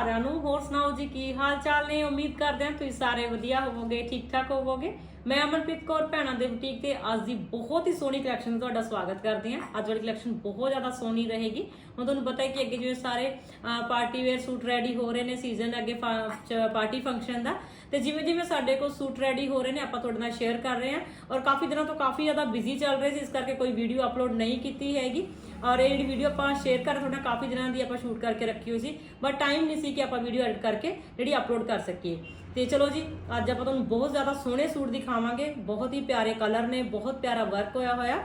ਸਾਰਿਆਂ ਨੂੰ। ਹੋਰ ਸੁਣਾਓ ਜੀ, ਕੀ ਹਾਲ ਚਾਲ ਨੇ? ਉਮੀਦ ਕਰਦੇ ਹਾਂ ਤੁਸੀਂ ਸਾਰੇ ਵਧੀਆ ਹੋਵੋਗੇ, ਠੀਕ ਠਾਕ ਹੋਵੋਗੇ। ਮੈਂ ਅਮਨਪ੍ਰੀਤ ਕੌਰ ਭੈਣਾਂ ਦੇ ਬੁਟੀਕ ਤੇ ਅੱਜ ਦੀ ਬਹੁਤ ਹੀ ਸੋਹਣੀ ਕਲੈਕਸ਼ਨ ਤੁਹਾਡਾ ਸਵਾਗਤ ਕਰਦੀ ਹਾਂ। ਅੱਜ ਵਾਲੀ ਕਲੈਕਸ਼ਨ ਬਹੁਤ ਜ਼ਿਆਦਾ ਸੋਹਣੀ ਰਹੇਗੀ। ਹੁਣ ਤੁਹਾਨੂੰ ਪਤਾ ਹੈ ਕਿ ਅੱਗੇ ਜਿਵੇਂ ਸਾਰੇ ਪਾਰਟੀ ਵੇਅਰ ਸੂਟ ਰੈਡੀ ਹੋ ਰਹੇ ਨੇ ਸੀਜ਼ਨ ਅੱਗੇ ਪਾਰਟੀ ਫੰਕਸ਼ਨ ਦਾ। ਤੇ ਜਿਵੇਂ ਜਿਵੇਂ ਸਾਡੇ ਕੋਲ ਸੂਟ ਰੈਡੀ ਹੋ ਰਹੇ ਨੇ, ਆਪਾਂ ਤੁਹਾਡੇ ਨਾਲ ਸ਼ੇਅਰ ਕਰ ਰਹੇ ਹਾਂ। ਔਰ ਕਾਫੀ ਦਿਨਾਂ ਤੋਂ ਕਾਫੀ ਜ਼ਿਆਦਾ ਬਿਜ਼ੀ ਚੱਲ ਰਹੇ ਸੀ, ਇਸ ਕਰਕੇ ਕੋਈ ਵੀਡੀਓ ਅਪਲੋਡ ਨਹੀਂ ਕੀਤੀ ਹੈਗੀ। ਔਰ ਇਹ ਜਿਹੜੀ ਵੀਡੀਓ ਆਪਾਂ ਸ਼ੇਅਰ ਕਰ ਤੁਹਾਡਾ ਕਾਫੀ ਦਿਨਾਂ ਦੀ ਆਪਾਂ ਸ਼ੂਟ ਕਰਕੇ ਰੱਖੀ ਹੋਈ ਸੀ ਬਟ ਟਾਈਮ ਨਹੀਂ ਸੀ ਕਿ ਆਪਾਂ ਵੀਡੀਓ ਐਡਿਟ ਕਰਕੇ ਜਿਹੜੀ ਅਪਲੋਡ ਕਰ ਸਕੀਏ। ਤੇ ਚਲੋ ਜੀ, ਅੱਜ ਆਪਾਂ ਤੁਹਾਨੂੰ ਬਹੁਤ ਜ਼ਿਆਦਾ ਸੋਹਣੇ ਸੂਟ ਦਿਖਾਵਾਂਗੇ, ਬਹੁਤ ਹੀ ਪਿਆਰੇ ਕਲਰ ਨੇ, ਬਹੁਤ ਪਿਆਰਾ ਵਰਕ ਹੋਇਆ ਹੋਇਆ।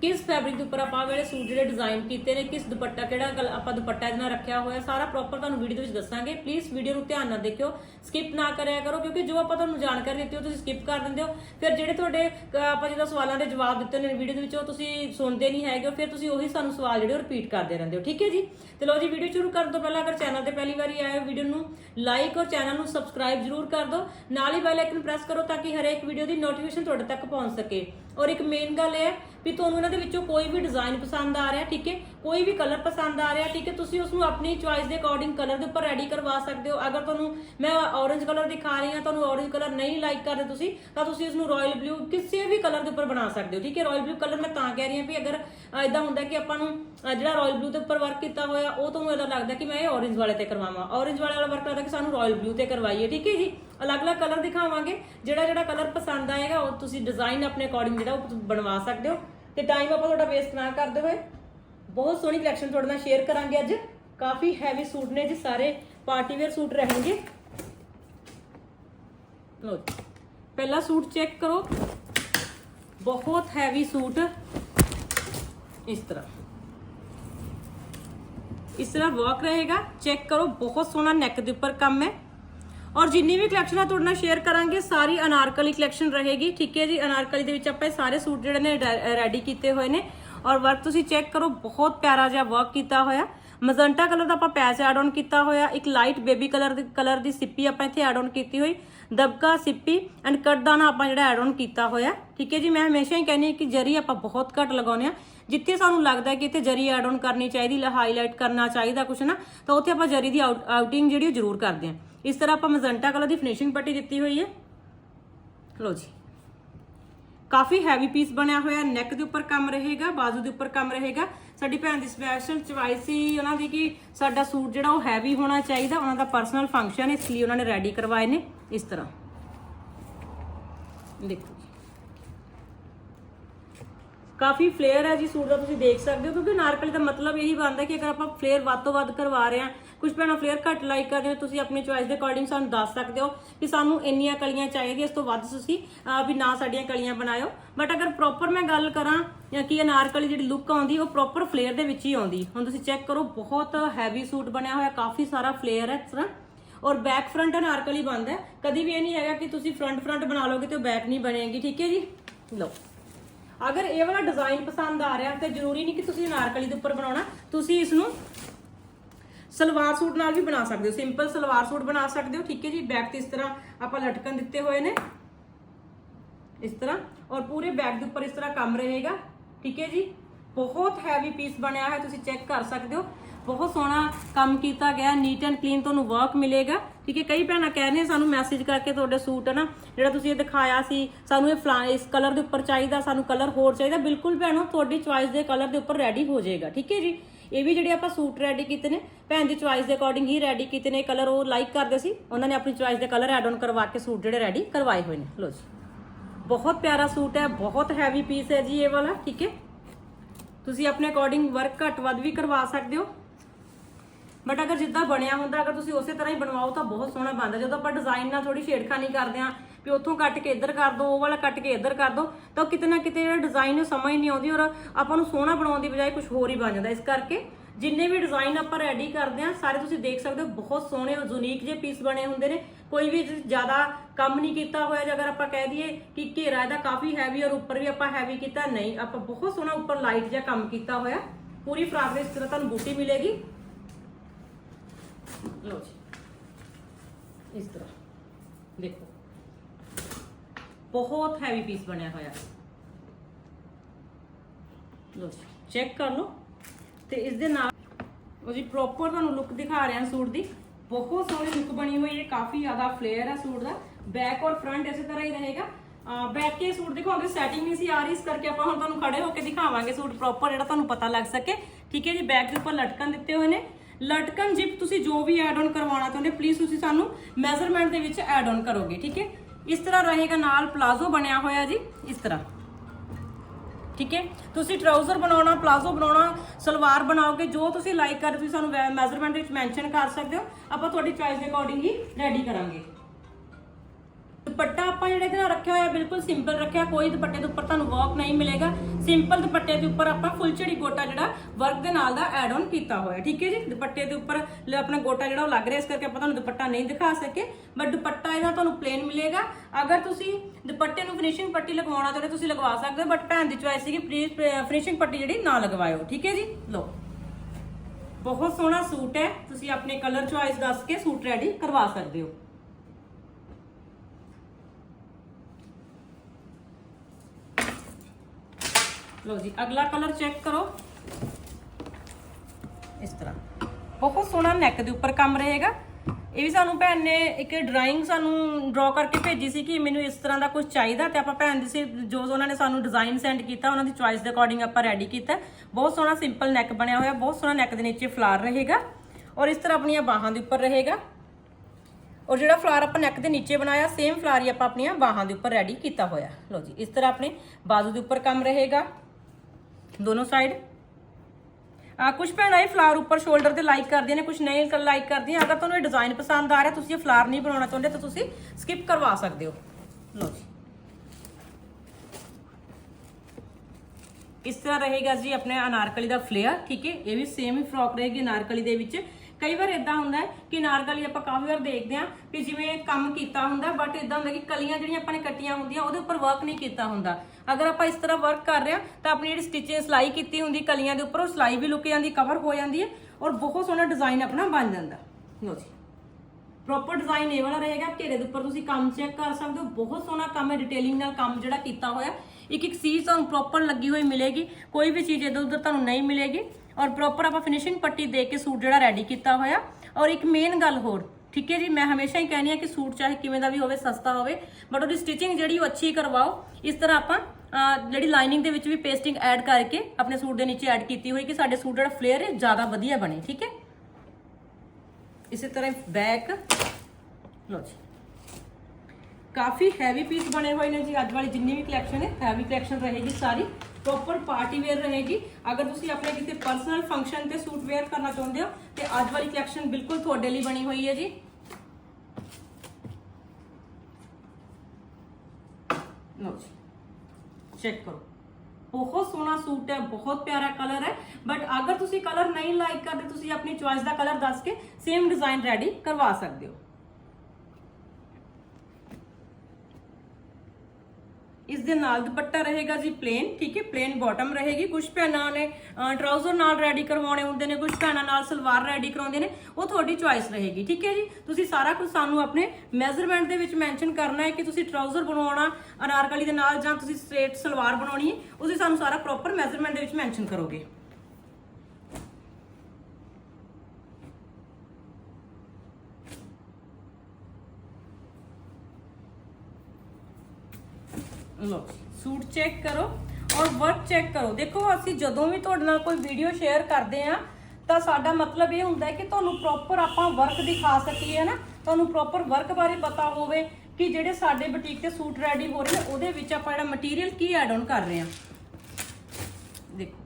ਕਿਸ ਫੈਬਰਿਕ ਦੇ ਉੱਪਰ ਆਪਾਂ ਜਿਹੜੇ ਸੂਟ ਜਿਹੜੇ ਡਿਜ਼ਾਈਨ ਕੀਤੇ ਨੇ, ਕਿਸ ਦੁਪੱਟਾ, ਕਿਹੜਾ ਕਲ- ਆਪਾਂ ਦੁਪੱਟਾ ਇਹਦੇ ਨਾਲ ਰੱਖਿਆ ਹੋਇਆ, ਸਾਰਾ ਪ੍ਰੋਪਰ ਤੁਹਾਨੂੰ ਵੀਡੀਓ ਦੇ ਵਿੱਚ ਦੱਸਾਂਗੇ। ਪਲੀਜ਼ ਵੀਡੀਓ ਨੂੰ ਧਿਆਨ ਨਾਲ ਦੇਖਿਓ। ਸਕਿਪ ਨਾ ਕਰਿਆ ਕਰੋ, ਕਿਉਂਕਿ ਜੋ ਆਪਾਂ ਤੁਹਾਨੂੰ ਜਾਣਕਾਰੀ ਦਿੱਤੀ, ਉਹ ਤੁਸੀਂ ਸਕਿਪ ਕਰ ਦਿੰਦੇ ਹੋ। ਫਿਰ ਜਿਹੜੇ ਤੁਹਾਡੇ ਆਪਾਂ ਜਿਹੜਾ ਸਵਾਲਾਂ ਦੇ ਜਵਾਬ ਦਿੱਤੇ ਨੇ ਵੀਡੀਓ ਦੇ ਵਿੱਚ, ਉਹ ਤੁਸੀਂ ਸੁਣਦੇ ਨਹੀਂ ਹੈਗੇ, ਫਿਰ ਤੁਸੀਂ ਉਹੀ ਸਾਨੂੰ ਸਵਾਲ ਜਿਹੜੇ ਉਹ ਰਿਪੀਟ ਕਰਦੇ ਰਹਿੰਦੇ ਹੋ। ਠੀਕ ਹੈ ਜੀ? ਤੇ ਲਓ ਜੀ ਵੀਡੀਓ ਸ਼ੁਰੂ ਕਰਨ ਤੋਂ ਪਹਿਲਾਂ ਅਗਰ ਚੈਨਲ ਤੇ ਪਹਿਲੀ ਵਾਰੀ ਆਏ ਹੋ ਵੀਡੀਓ ਨੂੰ ਲਾਈਕ ਔਰ ਚੈਨਲ ਨੂੰ ਸਬਸਕ੍ਰਾਈਬ ਜਰੂਰ ਕਰ ਦਿਓ। ਨਾਲ ਹੀ ਬੈਲ ਆਈਕਨ ਪ੍ਰੈਸ ਕਰੋ ਤਾਂ ਕਿ ਹਰੇਕ ਵੀਡੀਓ ਦੀ ਨੋਟੀਫਿਕੇਸ਼ਨ ਤੁਹਾਡੇ ਤੱਕ ਪਹੁੰਚ ਸਕੇ। ਔਰ ਇੱਕ ਮੇਨ ਗੱਲ ਇਹ ਹੈ ਵੀ ਤੁਹਾਨੂੰ ਇਹਨਾਂ ਦੇ ਵਿੱਚੋਂ ਕੋਈ ਵੀ ਡਿਜ਼ਾਈਨ ਪਸੰਦ ਆ ਰਿਹਾ, ਠੀਕ ਹੈ? ਕੋਈ ਵੀ ਕਲਰ ਪਸੰਦ ਆ ਰਿਹਾ, ਠੀਕ ਹੈ? ਤੁਸੀਂ ਉਸ ਨੂੰ ਆਪਣੀ ਚੁਆਇਸ ਦੇ ਅਕੋਰਡਿੰਗ ਕਲਰ ਦੇ ਉੱਪਰ ਰੈਡੀ ਕਰਵਾ ਸਕਦੇ ਹੋ। ਅਗਰ ਤੁਹਾਨੂੰ ਮੈਂ ਔਰੇਂਜ ਕਲਰ ਦਿਖਾ ਰਹੀ ਹਾਂ, ਤੁਹਾਨੂੰ ਔਰੇਂਜ ਕਲਰ ਨਹੀਂ ਲਾਈਕ ਕਰਦੇ ਤੁਸੀਂ, ਤਾਂ ਤੁਸੀਂ ਇਸ ਨੂੰ ਰਾਇਲ ਬਲੂ ਕਿਸੇ ਵੀ ਕਲਰ ਦੇ ਉੱਪਰ ਬਣਾ ਸਕਦੇ ਹੋ, ਠੀਕ ਹੈ? ਰਾਇਲ ਬਲੂ ਕਲਰ ਮੈਂ ਤਾਂ ਕਹਿ ਰਹੀ ਹਾਂ ਵੀ ਅਗਰ ਇਦਾਂ ਹੁੰਦਾ ਕਿ ਆਪਾਂ ਨੂੰ ਜਿਹੜਾ ਰਾਇਲ ਬਲੂ ਦੇ ਉੱਪਰ ਵਰਕ ਕੀਤਾ ਹੋਇਆ, ਉਹ ਤੁਹਾਨੂੰ ਇਦਾਂ ਲੱਗਦਾ ਕਿ ਮੈਂ ਇਹ ਔਰੇਂਜ ਵਾਲੇ ਤੇ ਕਰਵਾਵਾਂ। ਔਰੇਂਜ ਵਾਲੇ ਵਾਲਾ ਵਰਕ ਲੱਗਦਾ ਕਿ ਸਾਨੂੰ ਰਾਇਲ ਬਲੂ ਤੇ ਕਰਵਾਈਏ, ਠੀਕ ਹੈ ਜੀ? ਅਲੱਗ-ਅਲੱਗ ਕਲਰ ਦਿਖਾਵਾਂਗੇ। ਜਿਹੜਾ ਜਿਹੜਾ ਕਲਰ ਪਸੰਦ ਆਏਗਾ, ਉਹ ਤੁਸੀਂ ਡਿਜ਼ਾਈਨ ਆਪਣੇ ਅਕੋਰਡਿੰਗ ਜਿਹੜਾ ਉਹ ਬਣਵਾ ਸਕਦੇ ਹੋ। ਤੇ ਟਾਈਮ ਆਪਾਂ ਤੁਹਾਡਾ ਵੇਸਟ ਨਾ ਕਰਦੇ ਹੋਏ ਬਹੁਤ ਸੋਹਣੀ ਕਲੈਕਸ਼ਨ ਤੁਹਾਡੇ ਨਾਲ ਸ਼ੇਅਰ ਕਰਾਂਗੇ ਅੱਜ। ਕਾਫੀ ਹੈਵੀ ਸੂਟ ਨੇ ਜੀ ਸਾਰੇ। ਪਾਰਟੀ ਵੇਅਰ ਸੂਟ ਰਹਿਣਗੇ। ਲੋ ਪਹਿਲਾ ਸੂਟ ਚੈੱਕ ਕਰੋ। ਬਹੁਤ ਹੈਵੀ ਸੂਟ ਇਸ ਤਰ੍ਹਾਂ। ਇਸ ਤਰ੍ਹਾਂ ਵਰਕ ਰਹੇਗਾ। ਚੈੱਕ ਕਰੋ। ਬਹੁਤ ਸੋਹਣਾ ਨੈਕ ਦੇ ਉੱਪਰ ਕੰਮ ਹੈ। ਔਰ ਜਿੰਨੀ ਵੀ ਕਲੈਕਸ਼ਨ ਆ ਤੁਹਾਡੇ ਨਾਲ ਸ਼ੇਅਰ ਕਰਾਂਗੇ, ਸਾਰੀ ਅਨਾਰਕਲੀ ਕਲੈਕਸ਼ਨ ਰਹੇਗੀ। ਠੀਕ ਹੈ ਜੀ? ਅਨਾਰਕਲੀ ਦੇ ਵਿੱਚ ਆਪਾਂ ਇਹ ਸਾਰੇ ਸੂਟ ਜਿਹੜੇ ਨੇ ਰੈਡੀ ਕੀਤੇ ਹੋਏ ਨੇ। ਔਰ ਵਰਕ ਤੁਸੀਂ ਚੈੱਕ ਕਰੋ, ਬਹੁਤ ਪਿਆਰਾ ਜਿਹਾ ਵਰਕ ਕੀਤਾ ਹੋਇਆ। ਮਜ਼ੰਟਾ ਕਲਰ ਦਾ ਆਪਾਂ ਪੈਚ ਐਡ ਆਨ ਕੀਤਾ ਹੋਇਆ। ਇੱਕ ਲਾਈਟ ਬੇਬੀ ਕਲਰ ਦੀ ਕਲਰ ਦੀ ਸਿੱਪੀ ਆਪਾਂ ਇੱਥੇ ਐਡ ਆਨ ਕੀਤੀ ਹੋਈ। ਦਬਕਾ, ਸਿੱਪੀ ਐਂਡ ਕਟਦਾਨਾ ਆਪਾਂ ਜਿਹੜਾ ਐਡ ਆਨ ਕੀਤਾ ਹੋਇਆ। ਠੀਕ ਹੈ ਜੀ? ਮੈਂ ਹਮੇਸ਼ਾ ਹੀ ਕਹਿੰਦੀ ਹਾਂ ਕਿ ਜਰੀ ਆਪਾਂ ਬਹੁਤ ਘੱਟ ਲਗਾਉਂਦੇ ਆ ਜਿੱਥੇ ਸਾਨੂੰ ਲੱਗਦਾ ਕਿ ਇੱਥੇ ਜਰੀ ਐਡ ਆਨ ਕਰਨੀ ਚਾਹੀਦੀ ਹਾਈਲਾਈਟ ਕਰਨਾ ਚਾਹੀਦਾ ਕੁਛ ਨਾ, ਤਾਂ ਉੱਥੇ ਆਪਾਂ ਜਰੀ ਦੀ ਆਊਟਿੰਗ ਜਿਹੜੀ ਉਹ ਜ਼ਰੂਰ ਕਰਦੇ ਹਾਂ। ਇਸ ਤਰ੍ਹਾਂ ਆਪਾਂ ਮਜ਼ੰਟਾ ਕਲਰ ਦੀ ਫਿਨਿਸ਼ਿੰਗ ਪੱਟੀ ਦਿੱਤੀ ਹੋਈ ਹੈ। ਲੋ ਜੀ। ਕਾਫੀ ਹੈਵੀ ਪੀਸ ਬਣਿਆ ਹੋਇਆ ਨੈਕ ਦੇ ਉੱਪਰ ਕੰਮ ਰਹੇਗਾ, ਬਾਜ਼ੂ ਦੇ ਉੱਪਰ ਕੰਮ ਰਹੇਗਾ। ਸਾਡੀ ਭੈਣ ਦੀ ਸਪੈਸ਼ਲ ਚੁਆਇਸ ਸੀ ਉਹਨਾਂ ਦੀ ਕਿ ਸਾਡਾ ਸੂਟ ਜਿਹੜਾ ਉਹ ਹੈਵੀ ਹੋਣਾ ਚਾਹੀਦਾ, ਉਹਨਾਂ ਦਾ ਪਰਸਨਲ ਫੰਕਸ਼ਨ ਇਸ ਲਈ ਉਹਨਾਂ ਨੇ ਰੈਡੀ ਕਰਵਾਏ ਨੇ ਇਸ ਤਰ੍ਹਾਂ। ਦੇਖੋ। ਕਾਫੀ ਫਲੇਅਰ ਹੈ ਜੀ ਸੂਟ ਦਾ, ਤੁਸੀਂ ਦੇਖ ਸਕਦੇ ਹੋ, ਕਿਉਂਕਿ ਨਾਰਕਲੀ ਦਾ ਮਤਲਬ ਇਹੀ ਬਣਦਾ ਕਿ ਅਗਰ ਆਪਾਂ ਫਲੇਅਰ ਵੱਧ ਤੋਂ ਵੱਧ ਕਰਵਾ ਰਹੇ ਹਾਂ ਕੁਝ ਭੈਣਾਂ ਫਲੇਅਰ ਘੱਟ ਲਾਈਕ ਕਰਦੇ ਨੇ, ਤੁਸੀਂ ਆਪਣੀ ਚੁਆਇਸ ਦੇ ਅਕੋਰਡਿੰਗ ਸਾਨੂੰ ਦੱਸ ਸਕਦੇ ਹੋ ਕਿ ਸਾਨੂੰ ਇੰਨੀਆਂ ਕਲੀਆਂ ਚਾਹੀਦੀਆਂ, ਇਸ ਤੋਂ ਵੱਧ ਤੁਸੀਂ ਵੀ ਨਾ ਸਾਡੀਆਂ ਕਲੀਆਂ ਬਣਾਇਓ। ਬਟ ਅਗਰ ਪ੍ਰੋਪਰ ਮੈਂ ਗੱਲ ਕਰਾਂ ਕਿ ਅਨਾਰਕਲੀ ਜਿਹੜੀ ਲੁੱਕ ਆਉਂਦੀ, ਉਹ ਪ੍ਰੋਪਰ ਫਲੇਅਰ ਦੇ ਵਿੱਚ ਹੀ ਆਉਂਦੀ। ਹੁਣ ਤੁਸੀਂ ਚੈੱਕ ਕਰੋ, ਬਹੁਤ ਹੈਵੀ ਸੂਟ ਬਣਿਆ ਹੋਇਆ, ਕਾਫੀ ਸਾਰਾ ਫਲੇਅਰ ਹੈ, ਇਸ ਤਰ੍ਹਾਂ। ਔਰ ਬੈਕ ਫਰੰਟ ਅਨਾਰਕਲੀ ਬੰਦ ਹੈ। ਕਦੀ ਵੀ ਇਹ ਨਹੀਂ ਹੈਗਾ ਕਿ ਤੁਸੀਂ ਫਰੰਟ ਫਰੰਟ ਬਣਾ ਲੋਗੇ ਤੇ ਉਹ ਬੈਕ ਨਹੀਂ ਬਣੇਗੀ, ਠੀਕ ਹੈ ਜੀ? ਲਓ। ਅਗਰ ਇਹ ਵਾਲਾ ਡਿਜ਼ਾਈਨ ਪਸੰਦ ਆ ਰਿਹਾ ਤੇ ਜ਼ਰੂਰੀ ਨਹੀਂ ਕਿ ਤੁਸੀਂ ਅਨਾਰਕਲੀ ਦੇ ਉੱਪਰ ਬਣਾਉਣਾ, ਤੁਸੀਂ ਇਸ ਨੂੰ ਸਲਵਾਰ ਸੂਟ ਨਾਲ ਵੀ ਬਣਾ ਸਕਦੇ ਹੋ। ਸਿੰਪਲ ਸਲਵਾਰ ਸੂਟ ਬਣਾ ਸਕਦੇ ਹੋ, ਠੀਕ ਹੈ ਜੀ? ਬੈਕ ਤੇ ਇਸ ਤਰ੍ਹਾਂ ਆਪਾਂ ਲਟਕਣ ਦਿੱਤੇ ਹੋਏ ਨੇ। ਇਸ ਤਰ੍ਹਾਂ, ਔਰ ਪੂਰੇ ਬੈਕ ਦੇ ਉੱਪਰ ਇਸ ਤਰ੍ਹਾਂ ਕੰਮ ਰਹੇਗਾ, ਠੀਕ ਹੈ ਜੀ? ਬਹੁਤ ਹੈਵੀ ਪੀਸ ਬਣਿਆ ਹੈ, ਤੁਸੀਂ ਚੈੱਕ ਕਰ ਸਕਦੇ ਹੋ। ਬਹੁਤ ਸੋਹਣਾ ਕੰਮ ਕੀਤਾ ਗਿਆ ਨੀਟ ਐਂਡ ਕਲੀਨ ਤੁਹਾਨੂੰ ਵਰਕ ਮਿਲੇਗਾ। ਠੀਕ ਹੈ, ਕਈ ਭੈਣਾਂ ਕਹਿ ਰਹੀਆਂ ਸਾਨੂੰ ਮੈਸੇਜ ਕਰਕੇ ਤੁਹਾਡੇ ਸੂਟ, ਹੈ ਨਾ, ਜਿਹੜਾ ਤੁਸੀਂ ਇਹ ਦਿਖਾਇਆ ਸੀ, ਸਾਨੂੰ ਇਹ ਫਲਾ ਇਸ ਕਲਰ ਦੇ ਉੱਪਰ ਚਾਹੀਦਾ, ਸਾਨੂੰ ਕਲਰ ਹੋਰ ਚਾਹੀਦਾ। ਬਿਲਕੁਲ ਭੈਣੋ, ਤੁਹਾਡੀ ਚੁਆਇਸ ਦੇ ਕਲਰ ਦੇ ਉੱਪਰ ਰੈਡੀ ਹੋ ਜਾਏਗਾ, ਠੀਕ ਹੈ ਜੀ। ਇਹ ਵੀ ਜਿਹੜੇ ਆਪਾਂ ਸੂਟ ਰੈਡੀ ਕੀਤੇ ਨੇ, ਭੈਣ ਦੀ ਚੁਆਇਸ ਦੇ ਅਕੋਰਡਿੰਗ ਹੀ ਰੈਡੀ ਕੀਤੇ ਨੇ ਕਲਰ ਉਹ ਲਾਈਕ ਕਰਦੇ ਸੀ, ਉਹਨਾਂ ਨੇ ਆਪਣੀ ਚੁਆਇਸ ਦੇ ਕਲਰ ਐਡ ਆਨ ਕਰਵਾ ਕੇ ਸੂਟ ਜਿਹੜੇ ਰੈਡੀ ਕਰਵਾਏ ਹੋਏ ਨੇ। ਲੋ ਜੀ। ਬਹੁਤ ਪਿਆਰਾ ਸੂਟ ਹੈ, ਬਹੁਤ ਹੈਵੀ ਪੀਸ ਹੈ ਜੀ ਇਹ ਵਾਲਾ, ਠੀਕ ਹੈ। ਤੁਸੀਂ ਆਪਣੇ ਅਕੋਰਡਿੰਗ ਵਰਕ ਘੱਟ ਵੱਧ ਵੀ ਕਰਵਾ ਸਕਦੇ ਹੋ। ਬਟ ਅਗਰ ਜਿੱਦਾਂ ਬਣਿਆ ਹੁੰਦਾ, ਅਗਰ ਤੁਸੀਂ ਉਸੇ ਤਰ੍ਹਾਂ ਹੀ ਬਣਵਾਓ ਤਾਂ ਬਹੁਤ ਸੋਹਣਾ ਬਣਦਾ। ਜਦੋਂ ਆਪਾਂ ਡਿਜ਼ਾਈਨ ਨਾਲ ਥੋੜੀ ਛੇੜਖਾਨੀ ਕਰਦੇ ਆਂ ਵੀ ਉੱਥੋਂ ਕੱਟ ਕੇ ਇੱਧਰ ਕਰ ਦੋ, ਉਹ ਵਾਲਾ ਕੱਟ ਕੇ ਇੱਧਰ ਕਰ ਦੋ, ਤਾਂ ਉਹ ਕਿਤੇ ਨਾ ਕਿਤੇ ਜਿਹੜਾ ਡਿਜ਼ਾਈਨ ਸਮਝ ਨਹੀਂ ਆਉਂਦੀ ਔਰ ਆਪਾਂ ਨੂੰ ਸੋਹਣਾ ਬਣਾਉਣ ਦੀ ਬਜਾਏ ਕੁਝ ਹੋਰ ਹੀ ਬਣ ਜਾਂਦਾ। ਇਸ ਕਰਕੇ ਜਿੰਨੇ ਵੀ ਡਿਜ਼ਾਈਨ ਆਪਾਂ ਰੈਡੀ ਕਰਦੇ ਆਂ ਸਾਰੇ ਤੁਸੀਂ ਦੇਖ ਸਕਦੇ ਹੋ, ਬਹੁਤ ਸੋਹਣੇ ਔਰ ਯੂਨੀਕ ਜਿਹੇ ਪੀਸ ਬਣੇ ਹੁੰਦੇ ਨੇ। ਕੋਈ ਵੀ ਜ਼ਿਆਦਾ ਕੰਮ ਨਹੀਂ ਕੀਤਾ ਹੋਇਆ ਜੇ ਅਗਰ ਆਪਾਂ ਕਹਿ ਦਈਏ ਕਿ ਘੇਰਾ ਇਹਦਾ ਕਾਫੀ ਹੈਵੀ ਔਰ ਉੱਪਰ ਵੀ ਆਪਾਂ ਹੈਵੀ ਕੀਤਾ, ਨਹੀਂ, ਆਪਾਂ ਬਹੁਤ ਸੋਹਣਾ ਉੱਪਰ ਲਾਈਟ ਜਿਹਾ ਕੰਮ ਕੀਤਾ ਹੋਇਆ। ਪੂਰੀ ਫਰਾਕ ਤਰ੍ਹਾਂ ਤੁਹਾਨੂੰ ਬੂਟੀ ਮਿਲੇਗੀ। ਲਓ ਜੀ, ਇਸ ਤਰ੍ਹਾਂ। ਦੇਖੋ, ਬਹੁਤ ਹੈਵੀ ਪੀਸ ਬਣਿਆ ਹੋਇਆ। ਲਓ ਜੀ ਚੈੱਕ ਕਰ ਲਓ। ਤੇ ਇਸ ਦੇ ਨਾਲ ਉਹ ਜੀ ਪ੍ਰੋਪਰ ਤੁਹਾਨੂੰ ਲੁੱਕ ਦਿਖਾ ਰਿਹਾ ਸੂਟ ਦੀ। ਬਹੁਤ ਸੋਹਣੀ ਲੁੱਕ ਬਣੀ ਹੋਈ ਹੈ, ਕਾਫੀ ਜ਼ਿਆਦਾ ਫਲੇਅਰ ਹੈ ਸੂਟ ਦਾ। ਬੈਕ ਔਰ ਫਰੰਟ ਇਸੇ ਤਰ੍ਹਾਂ ਹੀ ਰਹੇਗਾ। ਬੈਕ ਕੇ ਸੂਟ ਦਿਖਾਉਂਦੇ ਸੈਟਿੰਗ ਨਹੀਂ ਸੀ ਆ ਰਹੀ, ਇਸ ਕਰਕੇ ਆਪਾਂ ਹੁਣ ਤੁਹਾਨੂੰ ਖੜੇ ਹੋ ਕੇ ਦਿਖਾਵਾਂਗੇ ਸੂਟ ਪ੍ਰੋਪਰ ਜਿਹੜਾ ਤੁਹਾਨੂੰ ਪਤਾ ਲੱਗ ਸਕੇ। ਠੀਕ ਹੈ ਜੀ ਬੈਕ ਦੇ ਉੱਪਰ ਲਟਕਣ ਦਿੱਤੇ ਹੋਏ ਨੇ। ਲਟਕਣ ਜਿਪ ਤੁਸੀਂ ਜੋ ਵੀ ਐਡ ਆਨ ਕਰਵਾਉਣਾ ਚਾਹੁੰਦੇ ਪਲੀਜ਼ ਤੁਸੀਂ ਸਾਨੂੰ ਮੈਜ਼ਰਮੈਂਟ ਦੇ ਵਿੱਚ ਐਡ ਆਨ ਕਰੋਗੇ, ਠੀਕ ਹੈ? ਇਸ ਤਰ੍ਹਾਂ ਰਹੇਗਾ, ਨਾਲ ਪਲਾਜ਼ੋ ਬਣਿਆ ਹੋਇਆ ਜੀ, ਇਸ ਤਰ੍ਹਾਂ। ਠੀਕ ਹੈ? ਤੁਸੀਂ ਟਰਾਊਜ਼ਰ ਬਣਾਉਣਾ ਪਲਾਜ਼ੋ ਬਣਾਉਣਾ, ਸਲਵਾਰ ਬਣਾਓਗੇ, ਜੋ ਤੁਸੀਂ ਲਾਈਕ ਕਰਦੇ ਤੁਸੀਂ ਸਾਨੂੰ ਮੈਜ਼ਰਮੈਂਟ ਵਿੱਚ ਮੈਂਸ਼ਨ ਕਰ ਸਕਦੇ ਹੋ। ਆਪਾਂ ਤੁਹਾਡੀ ਚੋਇਸ ਦੇ ਅਕੋਰਡਿੰਗ ਹੀ ਰੈਡੀ ਕਰਾਂਗੇ। ਦੁਪੱਟਾ ਆਪਾਂ ਜਿਹੜਾ ਇਹਦੇ ਨਾਲ ਰੱਖਿਆ ਹੋਇਆ, ਬਿਲਕੁਲ ਸਿੰਪਲ ਰੱਖਿਆ, ਕੋਈ ਦੁਪੱਟੇ ਦੇ ਉੱਪਰ ਤੁਹਾਨੂੰ ਵਰਕ ਨਹੀਂ ਮਿਲੇਗਾ। ਸਿੰਪਲ ਦੁਪੱਟੇ ਦੇ ਉੱਪਰ ਆਪਾਂ ਫੁੱਲਚੜੀ ਗੋਟਾ ਜਿਹੜਾ ਵਰਕ ਦੇ ਨਾਲ ਦਾ ਐਡ ਆਨ ਕੀਤਾ ਹੋਇਆ, ਠੀਕ ਹੈ ਜੀ? ਦੁਪੱਟੇ ਦੇ ਉੱਪਰ ਆਪਣਾ ਗੋਟਾ ਜਿਹੜਾ ਉਹ ਲੱਗ ਰਿਹਾ, ਇਸ ਕਰਕੇ ਆਪਾਂ ਤੁਹਾਨੂੰ ਦੁਪੱਟਾ ਨਹੀਂ ਦਿਖਾ ਸਕੇ। ਬਟ ਦੁਪੱਟਾ ਇਹਦਾ ਤੁਹਾਨੂੰ ਪਲੇਨ ਮਿਲੇਗਾ। ਅਗਰ ਤੁਸੀਂ ਦੁਪੱਟੇ ਨੂੰ ਫਿਨਿਸ਼ਿੰਗ ਪੱਟੀ ਲਗਵਾਉਣਾ ਚਾਹੁੰਦੇ ਤੁਸੀਂ ਲਗਵਾ ਸਕਦੇ ਹੋ ਬਟ ਭੈਣ ਦੀ ਚੋਇਸ ਸੀਗੀ ਪਲੀਜ਼ ਫਿਨਿਸ਼ਿੰਗ ਪੱਟੀ ਜਿਹੜੀ ਨਾ ਲਗਵਾਇਓ, ਠੀਕ ਹੈ ਜੀ? ਲਓ। ਬਹੁਤ ਸੋਹਣਾ ਸੂਟ ਹੈ। ਤੁਸੀਂ ਆਪਣੇ ਕਲਰ ਚੁਆਇਸ ਦੱਸ ਕੇ ਸੂਟ ਰੈਡੀ ਕਰਵਾ ਸਕਦੇ ਹੋ। ਲਓ ਜੀ, ਅਗਲਾ ਕਲਰ ਚੈੱਕ ਕਰੋ। ਇਸ ਤਰ੍ਹਾਂ। ਬਹੁਤ ਸੋਹਣਾ ਨੈਕ ਦੇ ਉੱਪਰ ਕੰਮ ਰਹੇਗਾ। ਇਹ ਵੀ ਸਾਨੂੰ ਭੈਣ ਨੇ ਇੱਕ ਡਰਾਇੰਗ ਸਾਨੂੰ ਡਰਾ ਕਰਕੇ ਭੇਜੀ ਸੀ ਕਿ ਮੈਨੂੰ ਇਸ ਤਰ੍ਹਾਂ ਦਾ ਕੁਝ ਚਾਹੀਦਾ ਤੇ ਆਪਾਂ ਭੈਣ ਦੀ ਸੀ, ਜੋ ਉਹਨਾਂ ਨੇ ਸਾਨੂੰ ਡਿਜ਼ਾਈਨ ਸੈਂਡ ਕੀਤਾ, ਉਹਨਾਂ ਦੀ ਚੁਆਇਸ ਦੇ ਅਕੋਰਡਿੰਗ ਆਪਾਂ ਰੈਡੀ ਕੀਤਾ। ਬਹੁਤ ਸੋਹਣਾ ਸਿੰਪਲ ਨੈਕ ਬਣਿਆ ਹੋਇਆ, ਬਹੁਤ ਸੋਹਣਾ ਨੈਕ ਦੇ ਨੀਚੇ ਫਲਾਰ ਰਹੇਗਾ। ਔਰ ਇਸ ਤਰ੍ਹਾਂ ਆਪਣੀਆਂ ਬਾਹਾਂ ਦੇ ਉੱਪਰ ਰਹੇਗਾ। ਔਰ ਜਿਹੜਾ ਫਲਾਰ ਆਪਾਂ ਨੈਕ ਦੇ ਨੀਚੇ ਬਣਾਇਆ ਸੇਮ ਫਲਾਰ ਹੀ ਆਪਾਂ ਆਪਣੀਆਂ ਬਾਹਾਂ ਦੇ ਉੱਪਰ ਰੈਡੀ ਕੀਤਾ ਹੋਇਆ। ਲਓ ਜੀ, ਇਸ ਤਰ੍ਹਾਂ ਆਪਣੇ ਬਾਜ਼ੂ ਦੇ ਉੱਪਰ ਕੰਮ ਰਹੇਗਾ। ਦੋਨੋਂ ਸਾਈਡ ਆ ਕੁਝ ਭੈਣਾਂ ਇਹ ਫਲਾਰ ਉੱਪਰ ਸ਼ੋਲਡਰ ਤੇ ਲਾਈਕ ਕਰਦੀਆਂ ਨੇ ਕੁਝ ਨਹੀਂ ਲਾਈਕ ਕਰਦੀਆਂ। ਅਗਰ ਤੁਹਾਨੂੰ ਇਹ ਡਿਜ਼ਾਈਨ ਪਸੰਦ ਆ ਰਿਹਾ, ਤੁਸੀਂ ਇਹ ਫਲਾਰ ਨਹੀਂ ਬਣਾਉਣਾ ਚਾਹੁੰਦੇ, ਤਾਂ ਤੁਸੀਂ ਸਕਿਪ ਕਰਵਾ ਸਕਦੇ ਹੋ। ਲਓ ਜੀ। ਇਸ ਤਰ੍ਹਾਂ ਰਹੇਗਾ ਜੀ ਆਪਣੇ ਅਨਾਰਕਲੀ ਦਾ ਫਲੇਅਰ ਠੀਕ ਹੈ? ਇਹ ਵੀ ਸੇਮ ਹੀ ਫਰੋਕ ਰਹੇਗੀ ਅਨਾਰਕਲੀ ਦੇ ਵਿੱਚ। ਕਈ ਵਾਰ ਇਦਾਂ ਹੁੰਦਾ ਹੈ ਕਿ ਅਨਾਰਕਲੀ ਆਪਾਂ ਕਾਫੀ ਵਾਰ ਦੇਖਦੇ ਹਾਂ ਕਿ ਜਿਵੇਂ ਕੰਮ ਕੀਤਾ ਹੁੰਦਾ ਬਟ ਇਦਾਂ ਹੁੰਦਾ ਕਿ ਕਲੀਆਂ ਜਿਹੜੀਆਂ ਆਪਾਂ ਨੇ ਕੱਟੀਆਂ ਹੁੰਦੀਆਂ, ਉਹਦੇ ਉੱਪਰ ਵਰਕ ਨਹੀਂ ਕੀਤਾ ਹੁੰਦਾ। ਅਗਰ ਆਪਾਂ ਇਸ ਤਰ੍ਹਾਂ ਵਰਕ ਕਰ ਰਹੇ ਹਾਂ, ਤਾਂ ਆਪਣੀ ਜਿਹੜੀ ਸਟਿਚਿੰਗ ਸਲਾਈ ਕੀਤੀ ਹੁੰਦੀ ਕਲੀਆਂ ਦੇ ਉੱਪਰ, ਉਹ ਸਲਾਈ ਵੀ ਲੁਕ ਜਾਂਦੀ ਕਵਰ ਹੋ ਜਾਂਦੀ ਹੈ ਔਰ ਬਹੁਤ ਸੋਹਣਾ ਡਿਜ਼ਾਈਨ ਆਪਣਾ ਬਣ ਜਾਂਦਾ। ਲਓ ਜੀ। ਪ੍ਰੋਪਰ ਡਿਜ਼ਾਈਨ ਇਹ ਵਾਲਾ ਰਹੇਗਾ, ਘੇਰੇ ਦੇ ਉੱਪਰ ਤੁਸੀਂ ਕੰਮ ਚੈੱਕ ਕਰ ਸਕਦੇ ਹੋ। ਬਹੁਤ ਸੋਹਣਾ ਕੰਮ ਹੈ ਡਿਟੇਲਿੰਗ ਨਾਲ ਕੰਮ ਜਿਹੜਾ ਕੀਤਾ ਹੋਇਆ। ਇੱਕ ਇੱਕ ਚੀਜ਼ ਤੁਹਾਨੂੰ ਪ੍ਰੋਪਰ ਲੱਗੀ ਹੋਈ ਮਿਲੇਗੀ। ਕੋਈ ਵੀ ਚੀਜ਼ ਇਧਰ ਉਧਰ ਤੁਹਾਨੂੰ ਨਹੀਂ ਮਿਲੇਗੀ। ਔਰ ਪ੍ਰੋਪਰ ਆਪਾਂ ਫਿਨਿਸ਼ਿੰਗ ਪੱਟੀ ਦੇ ਕੇ ਸੂਟ ਜਿਹੜਾ ਰੈਡੀ ਕੀਤਾ ਹੋਇਆ। ਔਰ ਇੱਕ ਮੇਨ ਗੱਲ ਹੋਰ ਠੀਕ ਹੈ ਜੀ? ਮੈਂ ਹਮੇਸ਼ਾ ਹੀ ਕਹਿੰਦੀ ਆ ਕਿ ਸੂਟ ਚਾਹੇ ਕਿਵੇਂ ਦਾ ਵੀ ਹੋਵੇ ਸਸਤਾ ਹੋਵੇ ਬਟ ਉਹਦੀ ਸਟਿਚਿੰਗ ਜਿਹੜੀ ਉਹ ਅੱਛੀ ਕਰਵਾਓ। ਇਸ ਤਰ੍ਹਾਂ ਆਪਾਂ ਅਹ, ਜਿਹੜੀ ਲਾਈਨਿੰਗ ਦੇ ਵਿੱਚ ਵੀ ਪੇਸਟਿੰਗ ਐਡ ਕਰਕੇ ਆਪਣੇ ਸੂਟ ਦੇ ਨੀਚੇ ਐਡ ਕੀਤੀ ਹੋਈ ਕਿ ਸਾਡੇ ਸੂਟ ਜਿਹੜਾ ਫਲੇਅਰ ਹੈ ਜ਼ਿਆਦਾ ਵਧੀਆ ਬਣੇ ਠੀਕ ਹੈ? ਇਸੇ ਤਰ੍ਹਾਂ ਬੈਕ ਲੋ ਜੀ। ਕਾਫੀ ਹੈਵੀ ਪੀਸ ਬਣੇ ਹੋਏ ਨੇ ਜੀ ਅੱਜ ਵਾਲੀ ਜਿੰਨੀ ਵੀ ਕਲੈਕਸ਼ਨ ਹੈ ਹੈਵੀ ਕਲੈਕਸ਼ਨ ਰਹੇਗੀ ਸਾਰੀ। ਪ੍ਰੋਪਰ ਪਾਰਟੀ ਵੇਅਰ ਰਹੇਗੀ ਅਗਰ ਤੁਸੀਂ ਆਪਣੇ ਕਿਸੇ ਪਰਸਨਲ ਫੰਕਸ਼ਨ ਤੇ ਸੂਟ ਵੇਅਰ ਕਰਨਾ ਚਾਹੁੰਦੇ ਹੋ ਤੇ ਅੱਜ ਵਾਲੀ ਕਲੈਕਸ਼ਨ ਬਿਲਕੁਲ ਤੁਹਾਡੇ ਲਈ ਬਣੀ ਹੋਈ ਹੈ ਜੀ ਲੋ ਜੀ ਚੈੱਕ ਕਰੋ ਬਹੁਤ ਸੋਹਣਾ ਸੂਟ ਹੈ ਬਹੁਤ ਪਿਆਰਾ ਕਲਰ ਹੈ ਬਟ ਅਗਰ ਤੁਸੀਂ ਕਲਰ ਨਹੀਂ ਲਾਈਕ ਕਰਦੇ ਤੁਸੀਂ ਆਪਣੀ ਚੁਆਇਸ ਦਾ ਕਲਰ ਦੱਸ ਕੇ ਸੇਮ ਡਿਜ਼ਾਈਨ ਰੈਡੀ ਕਰਵਾ ਸਕਦੇ ਹੋ ਇਸ ਦੇ ਨਾਲ ਦੁਪੱਟਾ ਰਹੇਗਾ ਜੀ ਪਲੇਨ ਠੀਕ ਹੈ? ਪਲੇਨ ਬਾਟਮ ਰਹੇਗੀ। ਕੁਝ ਭੈਣਾਂ ਨੇ ਟਰਾਊਜ਼ਰ ਨਾਲ ਰੈਡੀ ਕਰਵਾਉਣੇ ਹੁੰਦੇ ਨੇ ਕੁਝ ਭੈਣਾਂ ਨਾਲ ਸਲਵਾਰ ਰੈਡੀ ਕਰਾਉਂਦੇ ਨੇ, ਉਹ ਤੁਹਾਡੀ ਚੁਆਇਸ ਰਹੇਗੀ, ਠੀਕ ਹੈ ਜੀ? ਤੁਸੀਂ ਸਾਰਾ ਕੁਝ ਸਾਨੂੰ ਆਪਣੇ ਮੈਜ਼ਰਮੈਂਟ ਦੇ ਵਿੱਚ ਮੈਂਸ਼ਨ ਕਰਨਾ ਹੈ ਕਿ ਤੁਸੀਂ ਟਰਾਊਜ਼ਰ ਬਣਵਾਉਣਾ ਅਨਾਰਕਲੀ ਦੇ ਨਾਲ ਜਾਂ ਤੁਸੀਂ ਸਟ੍ਰੇਟ ਸਲਵਾਰ ਬਣਾਉਣੀ ਹੈ ਉਹ ਸਾਨੂੰ ਸਾਰਾ ਪ੍ਰੋਪਰ ਮੈਜ਼ਰਮੈਂਟ ਦੇ ਵਿੱਚ ਮੈਂਸ਼ਨ ਕਰੋਗੇ। ਲੋ ਸੂਟ ਚੈੱਕ ਕਰੋ ਔਰ ਵਰਕ ਚੈੱਕ ਕਰੋ। ਦੇਖੋ, ਅਸੀਂ ਜਦੋਂ ਵੀ ਤੁਹਾਡੇ ਨਾਲ ਕੋਈ ਵੀਡੀਓ ਸ਼ੇਅਰ ਕਰਦੇ ਆ ਤਾਂ ਸਾਡਾ ਮਤਲਬ ਇਹ ਹੁੰਦਾ ਕਿ ਤੁਹਾਨੂੰ ਪ੍ਰੋਪਰ ਆਪਾਂ ਵਰਕ ਦਿਖਾ ਸਕੀਏ ਨਾ ਤੁਹਾਨੂੰ ਪ੍ਰੋਪਰ ਵਰਕ ਬਾਰੇ ਪਤਾ ਹੋਵੇ ਕਿ ਜਿਹੜੇ ਸਾਡੇ ਬੁਟੀਕ ਤੇ ਸੂਟ ਰੈਡੀ ਹੋ ਰਹੇ ਨੇ, ਉਹਦੇ ਵਿੱਚ ਆਪਾਂ ਜਿਹੜਾ ਮਟੀਰੀਅਲ ਕੀ ਐਡ ਆਨ ਕਰ ਰਹੇ ਆ ਦੇਖੋ।